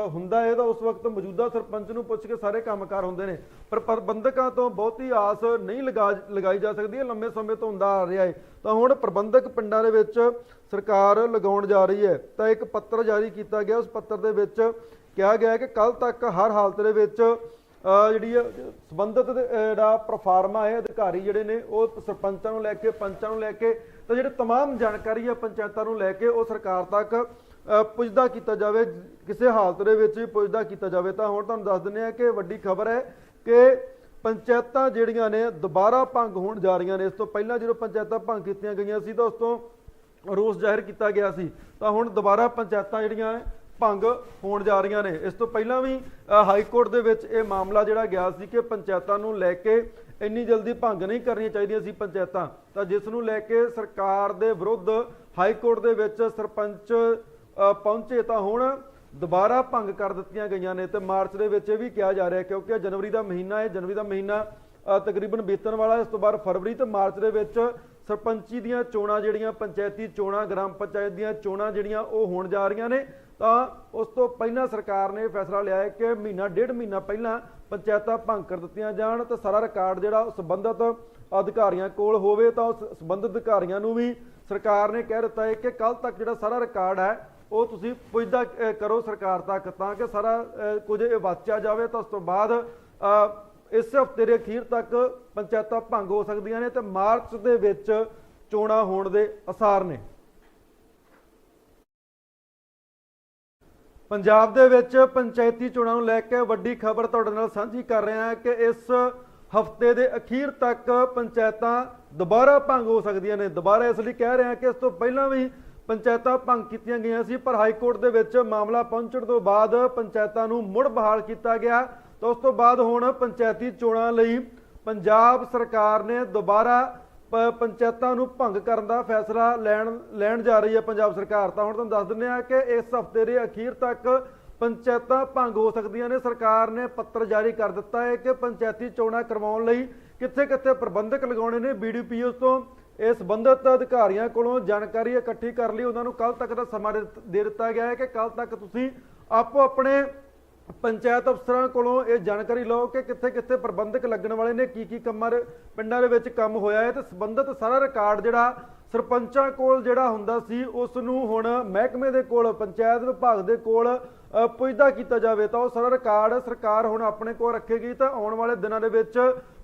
ਹੁੰਦਾ ਹੈ ਤਾਂ ਉਸ ਵਕਤ ਮੌਜੂਦਾ ਸਰਪੰਚ ਨੂੰ ਪੁੱਛ ਕੇ ਸਾਰੇ ਕੰਮਕਾਰ ਹੁੰਦੇ ਨੇ। ਪਰ ਪ੍ਰਬੰਧਕਾਂ ਤੋਂ ਬਹੁਤੀ ਆਸ ਨਹੀਂ ਲਗਾ, ਲਗਾਈ ਜਾ ਸਕਦੀ ਹੈ। ਲੰਮੇ ਸਮੇਂ ਤੋਂ ਹੁੰਦਾ ਆ ਰਿਹਾ ਹੈ। ਤਾਂ ਹੁਣ ਪ੍ਰਬੰਧਕ ਪਿੰਡਾਂ ਦੇ ਵਿੱਚ ਸਰਕਾਰ ਲਗਾਉਣ ਜਾ ਰਹੀ ਹੈ। ਤਾਂ ਇੱਕ ਪੱਤਰ ਜਾਰੀ ਕੀਤਾ ਗਿਆ। ਉਸ ਪੱਤਰ ਦੇ ਵਿੱਚ ਕਿਹਾ ਗਿਆ ਹੈ ਕਿ ਕੱਲ ਤੱਕ ਹਰ ਹਾਲਤ ਦੇ ਵਿੱਚ ਜਿਹੜੀ ਹੈ ਸੰਬੰਧਿਤ ਦੇ- ਅਹ ਜਿਹੜਾ ਪ੍ਰੋਫਾਰਮਾ ਹੈ ਅਧਿਕਾਰੀ ਜਿਹੜੇ ਨੇ ਉਹ ਸਰਪੰਚਾਂ ਨੂੰ ਲੈ ਕੇ ਪੰਚਾਂ ਨੂੰ ਲੈ ਕੇ ਤਾਂ ਜਿਹੜੇ तमाम ਜਾਣਕਾਰੀ ਹੈ ਪੰਚਾਇਤਾਂ ਨੂੰ ਲੈ ਕੇ ਉਹ ਸਰਕਾਰ ਤੱਕ ਅਹ ਪੁੱਜਦਾ ਕੀਤਾ ਜਾਵੇ ਕਿਸੇ ਹਾਲਤ ਦੇ ਵਿੱਚ ਵੀ ਪੁੱਜਦਾ ਕੀਤਾ ਜਾਵੇ ਤਾਂ ਹੁਣ ਤੁਹਾਨੂੰ ਦੱਸ ਦਿੰਦੇ ਆ ਕਿ ਵੱਡੀ ਖਬਰ ਹੈ ਕਿ ਪੰਚਾਇਤਾਂ ਜਿਹੜੀਆਂ ਨੇ ਦੁਬਾਰਾ ਭੰਗ ਹੋਣ ਜਾ ਰਹੀਆਂ ਨੇ ਇਸ ਤੋਂ ਪਹਿਲਾਂ ਜਦੋਂ ਪੰਚਾਇਤਾਂ ਭੰਗ ਕੀਤੀਆਂ ਗਈਆਂ ਸੀ ਤਾਂ ਉਸ ਤੋਂ ਰੋਸ ਜ਼ਾਹਿਰ ਕੀਤਾ ਗਿਆ ਸੀ ਤਾਂ ਹੁਣ ਦੁਬਾਰਾ ਪੰਚਾਇਤਾਂ ਜਿਹੜੀਆਂ ਹੈ ਭੰਗ ਹੋਣ ਜਾ ਰਹੀਆਂ ਨੇ। ਇਸ ਤੋਂ ਪਹਿਲਾਂ ਵੀ ਹਾਈ ਕੋਰਟ ਦੇ ਵਿੱਚ ਇਹ ਮਾਮਲਾ ਜਿਹੜਾ ਗਿਆ ਸੀ ਕਿ ਪੰਚਾਇਤਾਂ ਨੂੰ ਲੈ ਕੇ ਇੰਨੀ ਜਲਦੀ ਭੰਗ ਨਹੀਂ ਕਰਨੀਆਂ ਚਾਹੀਦੀਆਂ ਸੀ ਪੰਚਾਇਤਾਂ। ਤਾਂ ਜਿਸ ਨੂੰ ਲੈ ਕੇ ਸਰਕਾਰ ਦੇ ਵਿਰੁੱਧ ਹਾਈ ਕੋਰਟ ਦੇ ਵਿੱਚ ਸਰਪੰਚ ਪਹੁੰਚੇ ਤਾਂ ਹੁਣ ਦੁਬਾਰਾ ਭੰਗ ਕਰ ਦਿੱਤੀਆਂ ਗਈਆਂ ਨੇ। ਤੇ ਮਾਰਚ ਦੇ ਵਿੱਚ ਇਹ ਵੀ ਕਿਹਾ ਜਾ ਰਿਹਾ ਕਿਉਂਕਿ ਜਨਵਰੀ ਦਾ ਮਹੀਨਾ ਹੈ। ਜਨਵਰੀ ਦਾ ਮਹੀਨਾ ਤਕਰੀਬਨ ਬੀਤਣ ਵਾਲਾ ਇਸ ਤੋਂ ਬਾਅਦ ਫਰਵਰੀ ਤੇ ਮਾਰਚ ਦੇ ਵਿੱਚ ਸਰਪੰਚੀ ਦੀਆਂ ਚੋਣਾਂ ਜਿਹੜੀਆਂ, ਪੰਚਾਇਤੀ ਚੋਣਾਂ, ਗ੍ਰਾਮ ਪੰਚਾਇਤ ਦੀਆਂ ਚੋਣਾਂ ਜਿਹੜੀਆਂ ਉਹ ਹੋਣ ਜਾ ਰਹੀਆਂ ਨੇ। ਤਾਂ ਉਸ ਤੋਂ ਪਹਿਲਾਂ ਸਰਕਾਰ ਨੇ ਫੈਸਲਾ ਲਿਆ ਹੈ ਕਿ ਮਹੀਨਾ, ਡੇਢ ਮਹੀਨਾ ਪਹਿਲਾਂ ਪੰਚਾਇਤਾਂ ਭੰਗ ਕਰ ਦਿੱਤੀਆਂ ਜਾਣ ਤੇ ਸਾਰਾ ਰਿਕਾਰਡ ਜਿਹੜਾ ਉਹ ਸੰਬੰਧਿਤ ਅਧਿਕਾਰੀਆਂ ਕੋਲ ਹੋਵੇ ਤਾਂ ਉਸ ਸੰਬੰਧਿਤ ਅਧਿਕਾਰੀਆਂ ਨੂੰ ਵੀ ਸਰਕਾਰ ਨੇ ਕਹਿ ਦਿੱਤਾ ਹੈ ਕਿ ਕੱਲ ਤੱਕ ਜਿਹੜਾ ਸਾਰਾ ਰਿਕਾਰਡ ਹੈ, ਉਹ ਤੁਸੀਂ ਪੁੱਛਦਾ ਕਰੋ ਸਰਕਾਰ ਤੱਕ ਤਾਂ ਕਿ ਸਾਰਾ ਕੁਝ ਇਹ ਵਾਚਿਆ ਜਾਵੇ ਤਾਂ ਉਸ ਤੋਂ ਬਾਅਦ ਇਸ ਹਫ਼ਤੇ ਦੇ ਅਖੀਰ ਤੱਕ ਪੰਚਾਇਤਾਂ ਭੰਗ ਹੋ ਸਕਦੀਆਂ ਨੇ ਤੇ ਮਾਰਚ ਦੇ ਵਿੱਚ ਚੋਣਾਂ ਹੋਣ ਦੇ ਅਸਾਰ ਨੇ। ਪੰਜਾਬ ਦੇ ਵਿੱਚ ਪੰਚਾਇਤੀ ਚੋਣਾਂ ਨੂੰ ਲੈ ਕੇ ਵੱਡੀ ਖਬਰ ਤੁਹਾਡੇ ਨਾਲ ਸਾਂਝੀ ਕਰ ਰਹੇ ਹਾਂ ਕਿ ਇਸ ਹਫ਼ਤੇ ਦੇ ਅਖੀਰ ਤੱਕ ਪੰਚਾਇਤਾਂ ਦੁਬਾਰਾ ਭੰਗ ਹੋ ਸਕਦੀਆਂ ਨੇ। ਦੁਬਾਰਾ ਇਸ ਲਈ ਕਹਿ ਰਹੇ ਹਾਂ ਕਿ ਇਸ ਤੋਂ ਪਹਿਲਾਂ ਵੀ ਪੰਚਾਇਤਾਂ ਭੰਗ ਕੀਤੀਆਂ ਗਈਆਂ ਸੀ, ਪਰ ਹਾਈ ਕੋਰਟ ਦੇ ਵਿੱਚ ਮਾਮਲਾ ਪਹੁੰਚਣ ਤੋਂ ਬਾਅਦ ਪੰਚਾਇਤਾਂ ਨੂੰ ਮੁੜ ਬਹਾਲ ਕੀਤਾ ਗਿਆ। ਤਾਂ ਉਸ ਤੋਂ ਬਾਅਦ ਹੁਣ ਪੰਚਾਇਤੀ ਚੋਣਾਂ ਲਈ ਪੰਜਾਬ ਸਰਕਾਰ ਨੇ ਦੁਬਾਰਾ ਪੰਚਾਇਤਾਂ ਨੂੰ ਭੰਗ ਕਰਨ ਦਾ ਫੈਸਲਾ ਲੈਣ ਲੈਣ ਜਾ ਰਹੀ ਹੈ ਪੰਜਾਬ ਸਰਕਾਰ। ਤਾਂ ਹੁਣ ਤੁਹਾਨੂੰ ਦੱਸ ਦਿੰਦੇ ਆ ਕਿ ਇਸ ਹਫ਼ਤੇ ਦੇ ਅਖੀਰ ਤੱਕ ਪੰਚਾਇਤਾਂ ਭੰਗ ਹੋ ਸਕਦੀਆਂ ਨੇ। ਸਰਕਾਰ ਨੇ ਪੱਤਰ ਜਾਰੀ ਕਰ ਦਿੱਤਾ ਹੈ ਕਿ ਪੰਚਾਇਤੀ ਚੋਣਾਂ ਕਰਵਾਉਣ ਲਈ ਕਿੱਥੇ-ਕਿੱਥੇ ਪ੍ਰਬੰਧਕ ਲਗਾਉਣੇ ਨੇ ਬੀਡੀਪੀਓ ਤੋਂ। ਇਹ ਸੰਬੰਧਿਤ ਅਧਿਕਾਰੀਆਂ ਕੋਲੋਂ ਜਾਣਕਾਰੀ ਇਕੱਠੀ ਕਰ ਲਈ। ਉਹਨਾਂ ਨੂੰ ਕੱਲ ਤੱਕ ਦਾ ਸਮਾਂ ਦੇ ਦੇ ਦਿੱਤਾ ਗਿਆ ਹੈ ਕਿ ਕੱਲ ਤੱਕ ਤੁਸੀਂ ਆਪੋ ਆਪਣੇ ਪੰਚਾਇਤ ਅਫਸਰਾਂ ਕੋਲੋਂ ਇਹ ਜਾਣਕਾਰੀ ਲਓ ਕਿ ਕਿੱਥੇ ਕਿੱਥੇ ਪ੍ਰਬੰਧਕ ਲੱਗਣ ਵਾਲੇ ਨੇ ਕੀ ਕੀ ਕੰਮਾਂ ਦੇ ਪਿੰਡਾਂ ਦੇ ਵਿੱਚ ਕੰਮ ਹੋਇਆ ਹੈ ਤੇ ਸੰਬੰਧਿਤ ਸਾਰਾ ਰਿਕਾਰਡ ਜਿਹੜਾ ਸਰਪੰਚਾਂ ਕੋਲ ਜਿਹੜਾ ਹੁੰਦਾ ਸੀ, ਉਸ ਨੂੰ ਹੁਣ ਮਹਿਕਮੇ ਦੇ ਕੋਲ, ਪੰਚਾਇਤ ਵਿਭਾਗ ਦੇ ਕੋਲ ਪੁੱਜਦਾ ਕੀਤਾ ਜਾਵੇ ਤਾਂ ਉਹ ਸਾਰਾ ਰਿਕਾਰਡ ਸਰਕਾਰ ਹੁਣ ਆਪਣੇ ਕੋਲ ਰੱਖੇਗੀ ਤਾਂ ਆਉਣ ਵਾਲੇ ਦਿਨਾਂ ਦੇ ਵਿੱਚ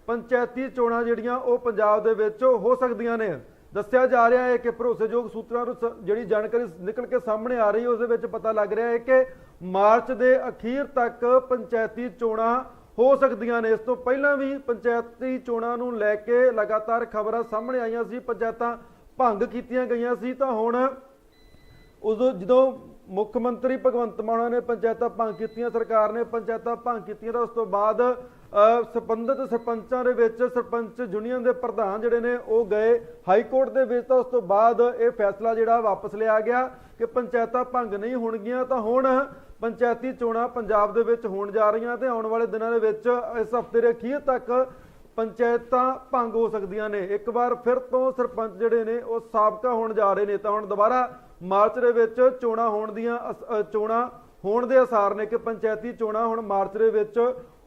ਪੰਚਾਇਤੀ ਚੋਣਾਂ ਜਿਹੜੀਆਂ ਉਹ ਪੰਜਾਬ ਦੇ ਵਿੱਚ ਹੋ ਸਕਦੀਆਂ ਨੇ। ਦੱਸਿਆ ਜਾ ਰਿਹਾ ਹੈ ਕਿ ਭਰੋਸੇਯੋਗ ਸੂਤਰਾਂ ਤੋਂ ਜਿਹੜੀ ਜਾਣਕਾਰੀ ਨਿਕਲ ਕੇ ਸਾਹਮਣੇ ਆ ਰਹੀ ਹੈ, ਉਸ ਦੇ ਵਿੱਚ ਪਤਾ ਲੱਗ ਰਿਹਾ ਹੈ ਕਿ ਮਾਰਚ ਦੇ ਅਖੀਰ ਤੱਕ ਪੰਚਾਇਤੀ ਚੋਣਾਂ ਹੋ ਸਕਦੀਆਂ ਨੇ। ਇਸ ਤੋਂ ਪਹਿਲਾਂ ਵੀ ਪੰਚਾਇਤੀ ਚੋਣਾਂ ਨੂੰ ਲੈ ਕੇ ਲਗਾਤਾਰ ਖਬਰਾਂ ਸਾਹਮਣੇ ਆਈਆਂ ਸੀ, ਪੰਚਾਇਤਾਂ ਭੰਗ ਕੀਤੀਆਂ ਗਈਆਂ ਸੀ। ਤਾਂ ਹੁਣ ਉਦੋਂ ਜਦੋਂ ਮੁੱਖ ਮੰਤਰੀ ਭਗਵੰਤ ਮਾਨ ਨੇ ਪੰਚਾਇਤਾਂ ਭੰਗ ਕੀਤੀਆਂ, ਸਰਕਾਰ ਨੇ ਪੰਚਾਇਤਾਂ ਭੰਗ ਕੀਤੀਆਂ, ਤਾਂ ਉਸ ਤੋਂ ਬਾਅਦ ਸੰਬੰਧਿਤ ਸਰਪੰਚਾਂ ਦੇ ਵਿੱਚ ਸਰਪੰਚ ਯੂਨੀਅਨ ਦੇ ਪ੍ਰਧਾਨ ਜਿਹੜੇ ਨੇ, ਉਹ ਗਏ ਹਾਈ ਕੋਰਟ ਦੇ ਵਿੱਚ, ਤਾਂ ਉਸ ਤੋਂ ਬਾਅਦ ਇਹ ਫੈਸਲਾ ਜਿਹੜਾ ਵਾਪਸ ਲਿਆ ਗਿਆ ਕਿ ਪੰਚਾਇਤਾਂ ਭੰਗ ਨਹੀਂ ਹੋਣਗੀਆਂ, ਤਾਂ ਹੁਣ ਪੰਚਾਇਤੀ ਚੋਣਾਂ ਪੰਜਾਬ ਦੇ ਵਿੱਚ ਹੋਣ ਜਾ ਰਹੀਆਂ ਤੇ ਆਉਣ ਵਾਲੇ ਦਿਨਾਂ ਦੇ ਵਿੱਚ ਇਸ ਹਫ਼ਤੇ ਦੇ ਅਖੀਰ ਤੱਕ ਪੰਚਾਇਤਾਂ ਭੰਗ ਹੋ ਸਕਦੀਆਂ ਨੇ। ਇੱਕ ਵਾਰ ਫਿਰ ਤੋਂ ਸਰਪੰਚ ਜਿਹੜੇ ਨੇ, ਉਹ ਸਾਬਕਾ ਹੋਣ ਜਾ ਰਹੇ ਨੇ, ਤਾਂ ਹੁਣ ਦੁਬਾਰਾ ਮਾਰਚ ਦੇ ਵਿੱਚ ਚੋਣਾਂ ਹੋਣ ਦੀਆਂ ਚੋਣਾਂ ਹੋਣ ਦੇ ਅਸਾਰ ਨੇ ਕਿ ਪੰਚਾਇਤੀ ਚੋਣਾਂ ਹੁਣ ਮਾਰਚ ਦੇ ਵਿੱਚ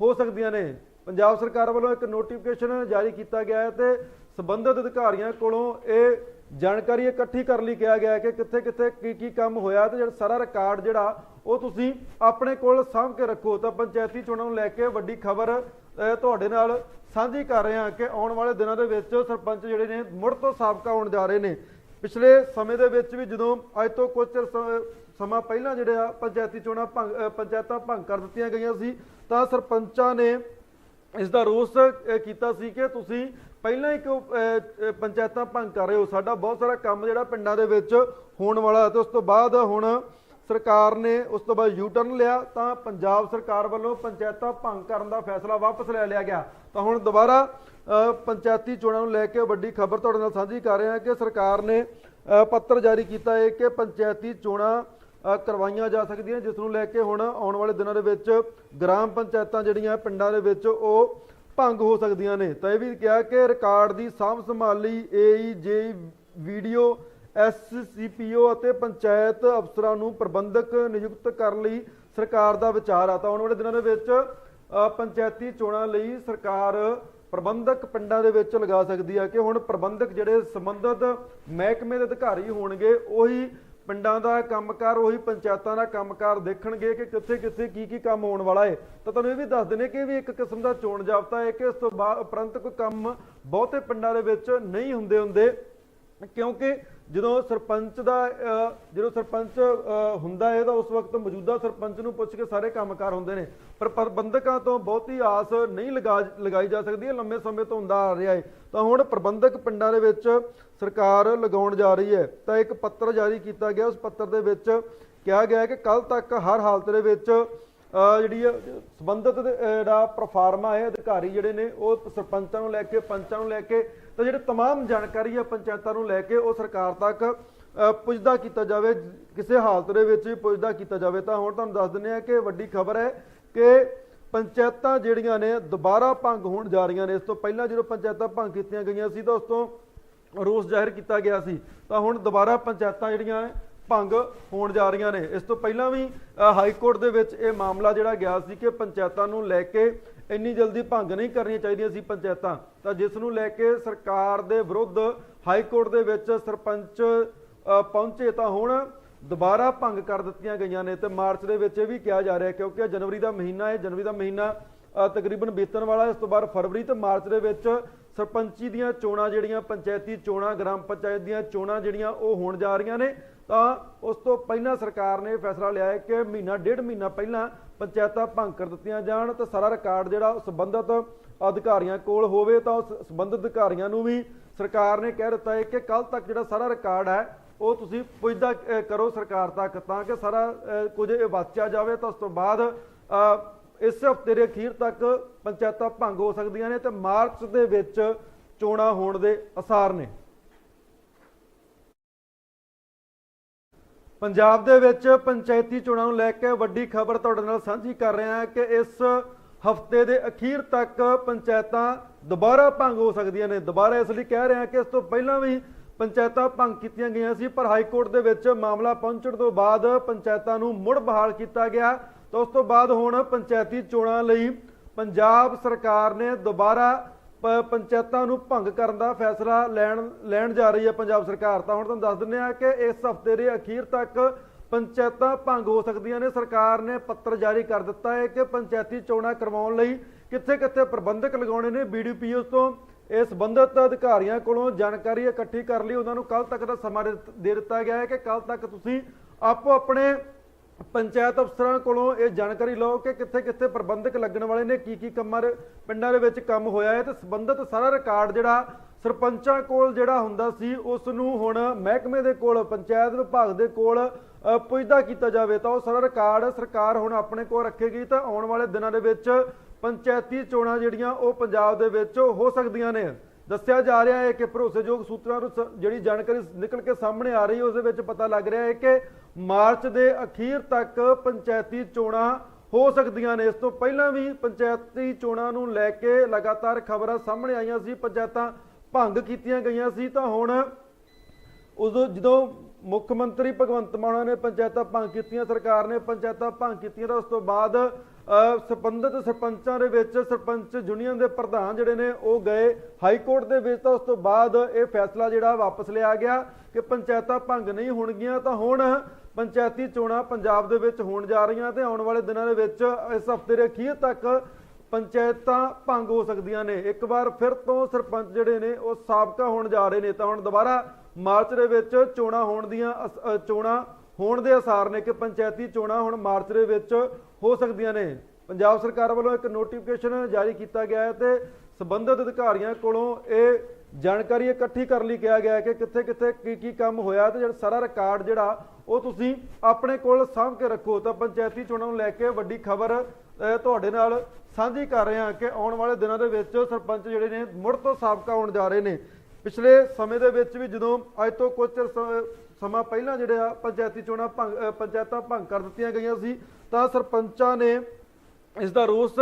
ਹੋ ਸਕਦੀਆਂ ਨੇ। ਪੰਜਾਬ ਸਰਕਾਰ ਵੱਲੋਂ ਇੱਕ ਨੋਟੀਫਿਕੇਸ਼ਨ ਜਾਰੀ ਕੀਤਾ ਗਿਆ ਹੈ ਤੇ ਸੰਬੰਧਿਤ ਅਧਿਕਾਰੀਆਂ ਕੋਲੋਂ ਇਹ ਜਾਣਕਾਰੀ ਇਕੱਠੀ ਕਰਨ ਲਈ ਕਿਹਾ ਗਿਆ ਹੈ ਕਿ ਕਿੱਥੇ ਕਿੱਥੇ ਕੀ ਕੀ ਕੰਮ ਹੋਇਆ ਤੇ ਜਿਹੜਾ ਸਾਰਾ ਰਿਕਾਰਡ ਜਿਹੜਾ, ਉਹ ਤੁਸੀਂ ਆਪਣੇ ਕੋਲ ਸਾਂਭ ਕੇ ਰੱਖੋ। ਤਾਂ ਪੰਚਾਇਤੀ ਚੋਣਾਂ ਨੂੰ ਲੈ ਕੇ ਵੱਡੀ ਖਬਰ ਤੁਹਾਡੇ ਨਾਲ ਸਾਂਝੀ ਕਰ ਰਹੇ ਹਾਂ ਕਿ ਆਉਣ ਵਾਲੇ ਦਿਨਾਂ ਦੇ ਵਿੱਚ ਸਰਪੰਚ ਜਿਹੜੇ ਨੇ, ਮੁੜ ਤੋਂ ਸਾਬਕਾ ਹੋਣ ਜਾ ਰਹੇ ਨੇ। ਪਿਛਲੇ ਸਮੇਂ ਦੇ ਵਿੱਚ ਵੀ ਜਦੋਂ ਅੱਜ ਤੋਂ ਕੁਝ ਚਿਰ ਸਮਾਂ ਪਹਿਲਾਂ ਜਿਹੜੇ ਆ ਪੰਚਾਇਤੀ ਚੋਣਾਂ ਭੰਗ ਪੰਚਾਇਤਾਂ ਭੰਗ ਕਰ ਦਿੱਤੀਆਂ ਗਈਆਂ ਸੀ, ਤਾਂ ਸਰਪੰਚਾਂ ਨੇ ਇਸ ਦਾ ਰੋਸ ਕੀਤਾ ਸੀ ਕਿ ਤੁਸੀਂ ਪਹਿਲਾਂ ਹੀ ਕਿਉਂ ਪੰਚਾਇਤਾਂ ਭੰਗ ਕਰ ਰਹੇ ਹੋ। ਸਾਡਾ ਬਹੁਤ ਸਾਰਾ ਕੰਮ ਜਿਹੜਾ ਪਿੰਡਾਂ ਦੇ ਵਿੱਚ ਹੋਣ ਵਾਲਾ ਤੇ ਉਸ ਤੋਂ ਬਾਅਦ ਹੁਣ ਸਰਕਾਰ ਨੇ ਉਸ ਤੋਂ ਬਾਅਦ ਯੂ ਟਰਨ ਲਿਆ, ਤਾਂ ਪੰਜਾਬ ਸਰਕਾਰ ਵੱਲੋਂ ਪੰਚਾਇਤਾਂ ਭੰਗ ਕਰਨ ਦਾ ਫੈਸਲਾ ਵਾਪਸ ਲੈ ਲਿਆ ਗਿਆ। ਤਾਂ ਹੁਣ ਦੁਬਾਰਾ ਪੰਚਾਇਤੀ ਚੋਣਾਂ ਨੂੰ ਲੈ ਕੇ ਵੱਡੀ ਖਬਰ ਤੁਹਾਡੇ ਨਾਲ ਸਾਂਝੀ ਕਰ ਰਹੇ ਹਾਂ ਕਿ ਸਰਕਾਰ ਨੇ ਪੱਤਰ ਜਾਰੀ ਕੀਤਾ ਹੈ ਕਿ ਪੰਚਾਇਤੀ ਚੋਣਾਂ ਕਰਵਾਈਆਂ ਜਾ ਸਕਦੀਆਂ, ਜਿਸ ਨੂੰ ਲੈ ਕੇ ਹੁਣ ਆਉਣ ਵਾਲੇ ਦਿਨਾਂ ਦੇ ਵਿੱਚ ਗ੍ਰਾਮ ਪੰਚਾਇਤਾਂ ਜਿਹੜੀਆਂ ਪਿੰਡਾਂ ਦੇ ਵਿੱਚ ਉਹ ਭੰਗ ਹੋ ਸਕਦੀਆਂ ਨੇ। ਤਾਂ ਇਹ ਵੀ ਕਿਹਾ ਕਿ ਰਿਕਾਰਡ ਦੀ ਸਾਂਭ ਸੰਭਾਲ ਲਈ ਏਈ ਜੇ ਵੀਡੀਓ ਐਸਸੀਪੀਓ ਅਤੇ ਪੰਚਾਇਤ ਅਫਸਰਾਂ ਨੂੰ ਪ੍ਰਬੰਧਕ ਨਿਯੁਕਤ ਕਰਨ ਲਈ ਸਰਕਾਰ ਦਾ ਵਿਚਾਰ ਆ। ਤਾਂ ਆਉਣ ਵਾਲੇ ਦਿਨਾਂ ਦੇ ਵਿੱਚ ਪੰਚਾਇਤੀ ਚੋਣਾਂ ਲਈ ਸਰਕਾਰ ਪ੍ਰਬੰਧਕ ਪਿੰਡਾਂ ਦੇ ਵਿੱਚ ਲਗਾ ਸਕਦੀ ਆ ਕਿ ਹੁਣ ਪ੍ਰਬੰਧਕ ਜਿਹੜੇ ਸੰਬੰਧਿਤ ਮਹਿਕਮੇ ਦੇ ਅਧਿਕਾਰੀ ਹੋਣਗੇ, ਉਹੀ ਪਿੰਡਾਂ ਦਾ ਕੰਮਕਾਰ, ਉਹੀ ਪੰਚਾਇਤਾਂ ਦਾ ਕੰਮਕਾਰ ਦੇਖਣਗੇ ਕਿ ਕਿੱਥੇ ਕਿੱਥੇ ਕੀ ਕੀ ਕੰਮ ਹੋਣ ਵਾਲਾ ਹੈ ਤਾਂ ਤੁਹਾਨੂੰ ਇਹ ਵੀ ਦੱਸ ਦਿੰਦੇ ਕਿ ਵੀ ਇੱਕ ਕਿਸਮ ਦਾ ਚੋਣ ਜਾਬਤਾ ਹੈ ਕਿ ਇਸ ਤੋਂ ਬਾਅਦ ਉਪਰੰਤ ਕੋਈ ਕੰਮ ਬਹੁਤੇ ਪਿੰਡਾਂ ਦੇ ਵਿੱਚ ਨਹੀਂ ਹੁੰਦੇ ਹੁੰਦੇ, ਕਿਉਂਕਿ ਜਦੋਂ ਸਰਪੰਚ ਦਾ ਜਦੋਂ ਸਰਪੰਚ ਹੁੰਦਾ ਹੈ ਤਾਂ ਉਸ ਵਕਤ ਮੌਜੂਦਾ ਸਰਪੰਚ ਨੂੰ ਪੁੱਛ ਕੇ ਸਾਰੇ ਕੰਮਕਾਰ ਹੁੰਦੇ ਨੇ। ਪਰ ਪ੍ਰਬੰਧਕਾਂ ਤੋਂ ਬਹੁਤੀ ਆਸ ਨਹੀਂ ਲਗਾ, ਲਗਾਈ ਜਾ ਸਕਦੀ ਹੈ। ਲੰਮੇ ਸਮੇਂ ਤੋਂ ਹੁੰਦਾ ਆ ਰਿਹਾ ਹੈ। ਤਾਂ ਹੁਣ ਪ੍ਰਬੰਧਕ ਪਿੰਡਾਂ ਦੇ ਵਿੱਚ ਸਰਕਾਰ ਲਗਾਉਣ ਜਾ ਰਹੀ ਹੈ। ਤਾਂ ਇੱਕ ਪੱਤਰ ਜਾਰੀ ਕੀਤਾ ਗਿਆ। ਉਸ ਪੱਤਰ ਦੇ ਵਿੱਚ ਕਿਹਾ ਗਿਆ ਹੈ ਕਿ ਕੱਲ ਤੱਕ ਹਰ ਹਾਲਤ ਦੇ ਵਿੱਚ ਜਿਹੜੀ ਹੈ, ਸੰਬੰਧਿਤ ਦੇ, ਅ, ਜਿਹੜਾ ਪ੍ਰੋਫਾਰਮਾ ਹੈ ਅਧਿਕਾਰੀ ਜਿਹੜੇ ਨੇ ਉਹ ਸਰਪੰਚਾਂ ਨੂੰ ਲੈ ਕੇ ਪੰਚਾਂ ਨੂੰ ਲੈ ਕੇ ਤਾਂ ਜਿਹੜੇ तमाम ਜਾਣਕਾਰੀ ਹੈ ਪੰਚਾਇਤਾਂ ਨੂੰ ਲੈ ਕੇ ਉਹ ਸਰਕਾਰ ਤੱਕ ਅ, ਪੁੱਜਦਾ ਕੀਤਾ ਜਾਵੇ ਕਿਸੇ ਹਾਲਤ ਦੇ ਵਿੱਚ ਵੀ ਪੁੱਜਦਾ ਕੀਤਾ ਜਾਵੇ ਤਾਂ ਹੁਣ ਤੁਹਾਨੂੰ ਦੱਸ ਦਿੰਦੇ ਆ ਕਿ ਵੱਡੀ ਖਬਰ ਹੈ ਕਿ ਪੰਚਾਇਤਾਂ ਜਿਹੜੀਆਂ ਨੇ ਦੁਬਾਰਾ ਭੰਗ ਹੋਣ ਜਾ ਰਹੀਆਂ ਨੇ ਇਸ ਤੋਂ ਪਹਿਲਾਂ ਜਦੋਂ ਪੰਚਾਇਤਾਂ ਭੰਗ ਕੀਤੀਆਂ ਗਈਆਂ ਸੀ ਤਾਂ ਉਸ ਤੋਂ ਰੋਸ ਜ਼ਾਹਿਰ ਕੀਤਾ ਗਿਆ ਸੀ ਤਾਂ ਹੁਣ ਦੁਬਾਰਾ ਪੰਚਾਇਤਾਂ ਜਿਹੜੀਆਂ ਨੇ ਭੰਗ ਹੋਣ ਜਾ ਰਹੀਆਂ ਨੇ। ਇਸ ਤੋਂ ਪਹਿਲਾਂ ਵੀ ਹਾਈ ਕੋਰਟ ਦੇ ਵਿੱਚ ਇਹ ਮਾਮਲਾ ਜਿਹੜਾ ਗਿਆ ਸੀ ਕਿ ਪੰਚਾਇਤਾਂ ਨੂੰ ਲੈ ਕੇ ਇੰਨੀ ਜਲਦੀ ਭੰਗ ਨਹੀਂ ਕਰਨੀਆਂ ਚਾਹੀਦੀਆਂ ਸੀ ਪੰਚਾਇਤਾਂ। ਤਾਂ ਜਿਸ ਨੂੰ ਲੈ ਕੇ ਸਰਕਾਰ ਦੇ ਵਿਰੁੱਧ ਹਾਈ ਕੋਰਟ ਦੇ ਵਿੱਚ ਸਰਪੰਚ ਪਹੁੰਚੇ ਤਾਂ ਹੁਣ ਦੁਬਾਰਾ ਭੰਗ ਕਰ ਦਿੱਤੀਆਂ ਗਈਆਂ ਨੇ। ਤੇ ਮਾਰਚ ਦੇ ਵਿੱਚ ਇਹ ਵੀ ਕਿਹਾ ਜਾ ਰਿਹਾ ਕਿਉਂਕਿ ਜਨਵਰੀ ਦਾ ਮਹੀਨਾ ਹੈ। ਜਨਵਰੀ ਦਾ ਮਹੀਨਾ ਤਕਰੀਬਨ ਬੀਤਣ ਵਾਲਾ ਇਸ ਤੋਂ ਬਾਅਦ ਫਰਵਰੀ ਤੇ ਮਾਰਚ ਦੇ ਵਿੱਚ ਸਰਪੰਚੀ ਦੀਆਂ ਚੋਣਾਂ ਜਿਹੜੀਆਂ, ਪੰਚਾਇਤੀ ਚੋਣਾਂ, ਗ੍ਰਾਮ ਪੰਚਾਇਤ ਦੀਆਂ ਚੋਣਾਂ ਜਿਹੜੀਆਂ ਉਹ ਹੋਣ ਜਾ ਰਹੀਆਂ ਨੇ। ਤਾਂ ਉਸ ਤੋਂ ਪਹਿਲਾਂ ਸਰਕਾਰ ਨੇ ਫੈਸਲਾ ਲਿਆ ਹੈ ਕਿ ਮਹੀਨਾ ਡੇਢ ਮਹੀਨਾ ਪਹਿਲਾਂ ਪੰਚਾਇਤਾਂ ਭੰਗ ਕਰ ਦਿੱਤੀਆਂ ਜਾਣ ਤੇ ਸਾਰਾ ਰਿਕਾਰਡ ਜਿਹੜਾ ਉਹ ਸੰਬੰਧਿਤ ਅਧਿਕਾਰੀਆਂ ਕੋਲ ਹੋਵੇ ਤਾਂ ਉਸ ਸੰਬੰਧਿਤ ਅਧਿਕਾਰੀਆਂ ਨੂੰ ਵੀ ਸਰਕਾਰ ਨੇ ਕਹਿ ਦਿੱਤਾ ਹੈ ਕਿ ਕੱਲ ਤੱਕ ਜਿਹੜਾ ਸਾਰਾ ਰਿਕਾਰਡ ਹੈ, ਉਹ ਤੁਸੀਂ ਪੁੱਛਦਾ ਕਰੋ ਸਰਕਾਰ ਤੱਕ ਤਾਂ ਕਿ ਸਾਰਾ ਕੁਝ ਇਹ ਵਾਚਿਆ ਜਾਵੇ ਤਾਂ ਉਸ ਤੋਂ ਬਾਅਦ ਇਸ ਹਫ਼ਤੇ ਦੇ ਅਖੀਰ ਤੱਕ ਪੰਚਾਇਤਾਂ ਭੰਗ ਹੋ ਸਕਦੀਆਂ ਨੇ ਤੇ ਮਾਰਚ ਦੇ ਵਿੱਚ ਚੋਣਾਂ ਹੋਣ ਦੇ ਅਸਾਰ ਨੇ। ਪੰਜਾਬ ਦੇ ਵਿੱਚ ਪੰਚਾਇਤੀ ਚੋਣਾਂ ਨੂੰ ਲੈ ਕੇ ਵੱਡੀ ਖਬਰ ਤੁਹਾਡੇ ਨਾਲ ਸਾਂਝੀ ਕਰ ਰਹੇ ਹਾਂ ਕਿ ਇਸ ਹਫ਼ਤੇ ਦੇ ਅਖੀਰ ਤੱਕ ਪੰਚਾਇਤਾਂ ਦੁਬਾਰਾ ਭੰਗ ਹੋ ਸਕਦੀਆਂ ਨੇ। ਦੁਬਾਰਾ ਇਸ ਲਈ ਕਹਿ ਰਹੇ ਹਾਂ ਕਿ ਇਸ ਤੋਂ ਪਹਿਲਾਂ ਵੀ ਪੰਚਾਇਤਾਂ ਭੰਗ ਕੀਤੀਆਂ ਗਈਆਂ ਸੀ, ਪਰ ਹਾਈ ਕੋਰਟ ਦੇ ਵਿੱਚ ਮਾਮਲਾ ਪਹੁੰਚਣ ਤੋਂ ਬਾਅਦ ਪੰਚਾਇਤਾਂ ਨੂੰ ਮੁੜ ਬਹਾਲ ਕੀਤਾ ਗਿਆ। ਤਾਂ ਉਸ ਤੋਂ ਬਾਅਦ ਹੁਣ ਪੰਚਾਇਤੀ ਚੋਣਾਂ ਲਈ ਪੰਜਾਬ ਸਰਕਾਰ ਨੇ ਦੁਬਾਰਾ ਪੰਚਾਇਤਾਂ ਨੂੰ ਭੰਗ ਕਰਨ ਦਾ ਫੈਸਲਾ ਲੈਣ ਲੈਣ ਜਾ ਰਹੀ ਹੈ ਪੰਜਾਬ ਸਰਕਾਰ। ਤਾਂ ਹੁਣ ਤੁਹਾਨੂੰ ਦੱਸ ਦਿੰਦੇ ਆ ਕਿ ਇਸ ਹਫ਼ਤੇ ਦੇ ਅਖੀਰ ਤੱਕ ਪੰਚਾਇਤਾਂ ਭੰਗ ਹੋ ਸਕਦੀਆਂ ਨੇ। ਸਰਕਾਰ ਨੇ ਪੱਤਰ ਜਾਰੀ ਕਰ ਦਿੱਤਾ ਹੈ ਕਿ ਪੰਚਾਇਤੀ ਚੋਣਾਂ ਕਰਵਾਉਣ ਲਈ ਕਿੱਥੇ-ਕਿੱਥੇ ਪ੍ਰਬੰਧਕ ਲਗਾਉਣੇ ਨੇ। ਬੀਡੀਪੀਓ ਤੋਂ ਇਹ ਸੰਬੰਧਿਤ ਅਧਿਕਾਰੀਆਂ ਕੋਲੋਂ ਜਾਣਕਾਰੀ ਇਕੱਠੀ ਕਰ ਲਈ। ਉਹਨਾਂ ਨੂੰ ਕੱਲ ਤੱਕ ਦਾ ਸਮਾਂ ਦੇ ਦੇ ਦਿੱਤਾ ਗਿਆ ਹੈ ਕਿ ਕੱਲ ਤੱਕ ਤੁਸੀਂ ਆਪੋ ਆਪਣੇ ਪੰਚਾਇਤ ਅਫਸਰਾਂ ਕੋਲੋਂ ਇਹ ਜਾਣਕਾਰੀ ਲਓ ਕਿ ਕਿੱਥੇ-ਕਿੱਥੇ ਪ੍ਰਬੰਧਕ ਲੱਗਣ ਵਾਲੇ ਨੇ ਕੀ ਕੀ ਕੰਮਾਂ ਦੇ ਪਿੰਡਾਂ ਦੇ ਵਿੱਚ ਕੰਮ ਹੋਇਆ ਹੈ ਤੇ ਸੰਬੰਧਿਤ ਸਾਰਾ ਰਿਕਾਰਡ ਜਿਹੜਾ ਸਰਪੰਚਾਂ ਕੋਲ ਜਿਹੜਾ ਹੁੰਦਾ ਸੀ ਉਸ ਨੂੰ ਹੁਣ ਮਹਿਕਮੇ ਦੇ ਕੋਲ ਪੰਚਾਇਤ ਵਿਭਾਗ ਦੇ ਕੋਲ ਅ, ਪੁੱਜਦਾ ਕੀਤਾ ਜਾਵੇ ਤਾਂ ਉਹ ਸਾਰਾ ਰਿਕਾਰਡ ਸਰਕਾਰ ਹੁਣ ਆਪਣੇ ਕੋਲ ਰੱਖੇਗੀ ਤਾਂ ਆਉਣ ਵਾਲੇ ਦਿਨਾਂ ਦੇ ਵਿੱਚ ਪੰਚਾਇਤੀ ਚੋਣਾਂ ਜਿਹੜੀਆਂ ਉਹ ਪੰਜਾਬ ਦੇ ਵਿੱਚ ਹੋ ਸਕਦੀਆਂ ਨੇ। ਦੱਸਿਆ ਜਾ ਰਿਹਾ ਹੈ ਕਿ ਭਰੋਸੇਯੋਗ ਸੂਤਰਾਂ ਤੋਂ ਸ- ਜਿਹੜੀ ਜਾਣਕਾਰੀ ਨਿਕਲ ਕੇ ਸਾਹਮਣੇ ਆ ਰਹੀ ਹੈ ਉਸ ਦੇ ਵਿੱਚ ਪਤਾ ਲੱਗ ਰਿਹਾ ਹੈ ਕਿ ਮਾਰਚ ਦੇ ਅਖੀਰ ਤੱਕ ਪੰਚਾਇਤੀ ਚੋਣਾਂ ਹੋ ਸਕਦੀਆਂ ਨੇ। ਇਸ ਤੋਂ ਪਹਿਲਾਂ ਵੀ ਪੰਚਾਇਤੀ ਚੋਣਾਂ ਨੂੰ ਲੈ ਕੇ ਲਗਾਤਾਰ ਖਬਰਾਂ ਸਾਹਮਣੇ ਆਈਆਂ ਸੀ ਪੰਚਾਇਤਾਂ ਭੰਗ ਕੀਤੀਆਂ ਗਈਆਂ ਸੀ। ਤਾਂ ਹੁਣ ਉਦੋਂ ਜਦੋਂ ਮੁੱਖ ਮੰਤਰੀ ਭਗਵੰਤ ਮਾਨ ਨੇ ਪੰਚਾਇਤਾਂ ਭੰਗ ਕੀਤੀਆਂ ਸਰਕਾਰ ਨੇ ਪੰਚਾਇਤਾਂ ਭੰਗ ਕੀਤੀਆਂ ਤਾਂ ਉਸ ਤੋਂ ਬਾਅਦ ਅ, ਸੰਬੰਧਿਤ ਸਰਪੰਚਾਂ ਦੇ ਵਿੱਚ ਸਰਪੰਚ ਯੂਨੀਅਨ ਦੇ ਪ੍ਰਧਾਨ ਜਿਹੜੇ ਨੇ ਉਹ ਗਏ ਹਾਈ ਕੋਰਟ ਦੇ ਵਿੱਚ। ਤਾਂ ਉਸ ਤੋਂ ਬਾਅਦ ਇਹ ਫੈਸਲਾ ਜਿਹੜਾ ਵਾਪਸ ਲਿਆ ਗਿਆ ਕਿ ਪੰਚਾਇਤਾਂ ਭੰਗ ਨਹੀਂ ਹੋਣਗੀਆਂ। ਤਾਂ ਹੁਣ ਪੰਚਾਇਤੀ ਚੋਣਾਂ ਪੰਜਾਬ ਦੇ ਵਿੱਚ ਹੋਣ ਜਾ ਰਹੀਆਂ ਤੇ ਆਉਣ ਵਾਲੇ ਦਿਨਾਂ ਦੇ ਵਿੱਚ ਇਸ ਹਫ਼ਤੇ ਦੇ ਅਖੀਰ ਤੱਕ ਪੰਚਾਇਤਾਂ ਭੰਗ ਹੋ ਸਕਦੀਆਂ ਨੇ। ਇੱਕ ਵਾਰ ਫਿਰ ਤੋਂ ਸਰਪੰਚ ਜਿਹੜੇ ਨੇ ਉਹ ਸਾਬਕਾ ਹੋਣ ਜਾ ਰਹੇ ਨੇ ਤਾਂ ਹੁਣ ਦੁਬਾਰਾ ਮਾਰਚ ਦੇ ਵਿੱਚ ਚੋਣਾਂ ਹੋਣ ਦੀਆਂ ਅਸ- ਚੋਣਾਂ ਹੋਣ ਦੇ ਅਸਾਰ ਨੇ ਕਿ ਪੰਚਾਇਤੀ ਚੋਣਾਂ ਹੁਣ ਮਾਰਚ ਦੇ ਵਿੱਚ ਹੋ ਸਕਦੀਆਂ ਨੇ। ਪੰਜਾਬ ਸਰਕਾਰ ਵੱਲੋਂ ਇੱਕ ਨੋਟੀਫਿਕੇਸ਼ਨ ਜਾਰੀ ਕੀਤਾ ਗਿਆ ਹੈ ਤੇ ਸੰਬੰਧਿਤ ਅਧਿਕਾਰੀਆਂ ਕੋਲੋਂ ਇਹ ਜਾਣਕਾਰੀ ਇਕੱਠੀ ਕਰਨ ਲਈ ਕਿਹਾ ਗਿਆ ਹੈ ਕਿ ਕਿੱਥੇ ਕਿੱਥੇ ਕੀ ਕੀ ਕੰਮ ਹੋਇਆ ਤੇ ਜਿਹੜਾ ਸਾਰਾ ਰਿਕਾਰਡ ਜਿਹੜਾ ਉਹ ਤੁਸੀਂ ਆਪਣੇ ਕੋਲ ਸਾਂਭ ਕੇ ਰੱਖੋ। ਤਾਂ ਪੰਚਾਇਤੀ ਚੋਣਾਂ ਨੂੰ ਲੈ ਕੇ ਵੱਡੀ ਖਬਰ ਤੁਹਾਡੇ ਨਾਲ ਸਾਂਝੀ ਕਰ ਰਹੇ ਹਾਂ ਕਿ ਆਉਣ ਵਾਲੇ ਦਿਨਾਂ ਦੇ ਵਿੱਚ ਸਰਪੰਚ ਜਿਹੜੇ ਨੇ ਮੁੜ ਤੋਂ ਸਾਬਕਾ ਹੋਣ ਜਾ ਰਹੇ ਨੇ। ਪਿਛਲੇ ਸਮੇਂ ਦੇ ਵਿੱਚ ਵੀ ਜਦੋਂ ਅੱਜ ਤੋਂ ਕੁਝ ਚਿਰ ਸਮਾਂ ਪਹਿਲਾਂ ਜਿਹੜੇ ਆ ਪੰਚਾਇਤੀ ਚੋਣਾਂ ਭੰਗ ਪੰਚਾਇਤਾਂ ਭੰਗ ਕਰ ਦਿੱਤੀਆਂ ਗਈਆਂ ਸੀ, ਤਾਂ ਸਰਪੰਚਾਂ ਨੇ ਇਸ ਦਾ ਰੋਸ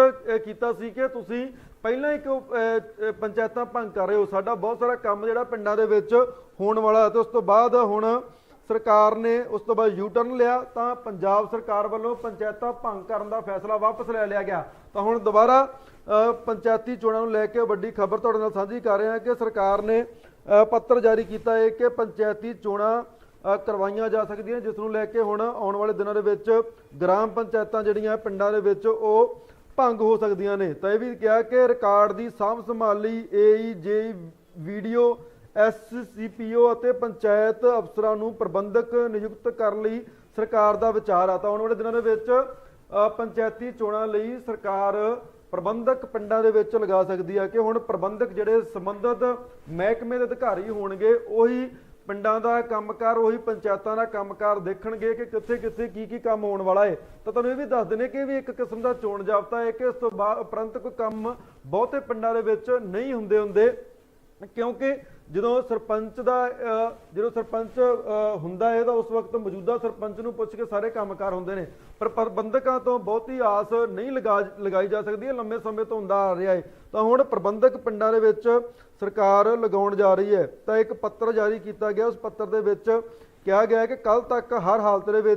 ਕੀਤਾ ਸੀ ਕਿ ਤੁਸੀਂ ਪਹਿਲਾਂ ਇੱਕ ਪੰਚਾਇਤਾਂ ਭੰਗ ਕਰ ਰਹੇ ਹੋ। ਸਾਡਾ ਬਹੁਤ ਸਾਰਾ ਕੰਮ ਜਿਹੜਾ ਪਿੰਡਾਂ ਦੇ ਵਿੱਚ ਹੋਣ ਵਾਲਾ ਹੈ ਤੇ ਉਸ ਤੋਂ ਬਾਅਦ ਹੁਣ ਸਰਕਾਰ ਨੇ ਉਸ ਤੋਂ ਬਾਅਦ ਯੂ ਟਰਨ ਲਿਆ, ਤਾਂ ਪੰਜਾਬ ਸਰਕਾਰ ਵੱਲੋਂ ਪੰਚਾਇਤਾਂ ਭੰਗ ਕਰਨ ਦਾ ਫੈਸਲਾ ਵਾਪਸ ਲੈ ਲਿਆ ਗਿਆ। ਤਾਂ ਹੁਣ ਦੁਬਾਰਾ ਪੰਚਾਇਤੀ ਚੋਣਾਂ ਨੂੰ ਲੈ ਕੇ ਵੱਡੀ ਖਬਰ ਤੁਹਾਡੇ ਨਾਲ ਸਾਂਝੀ ਕਰ ਰਹੇ ਹਾਂ ਕਿ ਸਰਕਾਰ ਨੇ ਪੱਤਰ ਜਾਰੀ ਕੀਤਾ ਹੈ ਕਿ ਪੰਚਾਇਤੀ ਚੋਣਾਂ ਕਰਵਾਈਆਂ ਜਾ ਸਕਦੀਆਂ, ਜਿਸ ਨੂੰ ਲੈ ਕੇ ਹੁਣ ਆਉਣ ਵਾਲੇ ਦਿਨਾਂ ਦੇ ਵਿੱਚ ਗ੍ਰਾਮ ਪੰਚਾਇਤਾਂ ਜਿਹੜੀਆਂ ਪਿੰਡਾਂ ਦੇ ਵਿੱਚ ਉਹ ਭੰਗ ਹੋ ਸਕਦੀਆਂ ਨੇ। ਤਾਂ ਇਹ ਵੀ ਕਿਹਾ ਕਿ ਰਿਕਾਰਡ ਦੀ ਸਾਂਭ ਸੰਭਾਲ ਲਈ ਏਈ ਜੇ ਵੀਡੀਓ ਐਸਸੀਪੀਓ ਅਤੇ ਪੰਚਾਇਤ ਅਫਸਰਾਂ ਨੂੰ ਪ੍ਰਬੰਧਕ ਨਿਯੁਕਤ ਕਰਨ ਲਈ ਸਰਕਾਰ ਦਾ ਵਿਚਾਰ ਆ। ਤਾਂ ਆਉਣ ਵਾਲੇ ਦਿਨਾਂ ਦੇ ਵਿੱਚ ਪੰਚਾਇਤੀ ਚੋਣਾਂ ਲਈ ਸਰਕਾਰ ਪ੍ਰਬੰਧਕ ਪਿੰਡਾਂ ਦੇ ਵਿੱਚ ਲਗਾ ਸਕਦੀ ਹੈ ਕਿ ਹੁਣ ਪ੍ਰਬੰਧਕ ਜਿਹੜੇ ਸੰਬੰਧਤ ਮਹਿਕਮੇ ਦੇ ਅਧਿਕਾਰੀ ਹੋਣਗੇ, ਉਹੀ ਪਿੰਡਾਂ ਦਾ ਕੰਮਕਾਰ, ਉਹੀ ਪੰਚਾਇਤਾਂ ਦਾ ਕੰਮਕਾਰ ਦੇਖਣਗੇ ਕਿ ਕਿੱਥੇ ਕਿੱਥੇ ਕੀ ਕੀ ਕੰਮ ਹੋਣ ਵਾਲਾ ਹੈ ਤਾਂ ਤੁਹਾਨੂੰ ਇਹ ਵੀ ਦੱਸ ਦਿੰਦੇ ਕਿ ਵੀ ਇੱਕ ਕਿਸਮ ਦਾ ਚੋਣ ਜਾਬਤਾ ਹੈ ਕਿ ਇਸ ਤੋਂ ਬਾਅਦ ਉਪਰੰਤ ਕੋਈ ਕੰਮ ਬਹੁਤੇ ਪਿੰਡਾਂ ਦੇ ਵਿੱਚ ਨਹੀਂ ਹੁੰਦੇ ਹੁੰਦੇ, ਕਿਉਂਕਿ ਜਦੋਂ ਸਰਪੰਚ ਦਾ ਜਦੋਂ ਸਰਪੰਚ ਹੁੰਦਾ ਹੈ ਤਾਂ ਉਸ ਵਕਤ ਮੌਜੂਦਾ ਸਰਪੰਚ ਨੂੰ ਪੁੱਛ ਕੇ ਸਾਰੇ ਕੰਮਕਾਰ ਹੁੰਦੇ ਨੇ। ਪਰ ਪ੍ਰਬੰਧਕਾਂ ਤੋਂ ਬਹੁਤੀ ਆਸ ਨਹੀਂ ਲਗਾ, ਲਗਾਈ ਜਾ ਸਕਦੀ ਹੈ। ਲੰਮੇ ਸਮੇਂ ਤੋਂ ਹੁੰਦਾ ਆ ਰਿਹਾ ਹੈ। ਤਾਂ ਹੁਣ ਪ੍ਰਬੰਧਕ ਪਿੰਡਾਂ ਦੇ ਵਿੱਚ ਸਰਕਾਰ ਲਗਾਉਣ ਜਾ ਰਹੀ ਹੈ। ਤਾਂ ਇੱਕ ਪੱਤਰ ਜਾਰੀ ਕੀਤਾ ਗਿਆ। ਉਸ ਪੱਤਰ ਦੇ ਵਿੱਚ ਕਿਹਾ ਗਿਆ ਹੈ ਕਿ ਕੱਲ ਤੱਕ ਹਰ ਹਾਲਤ ਦੇ ਵਿੱਚ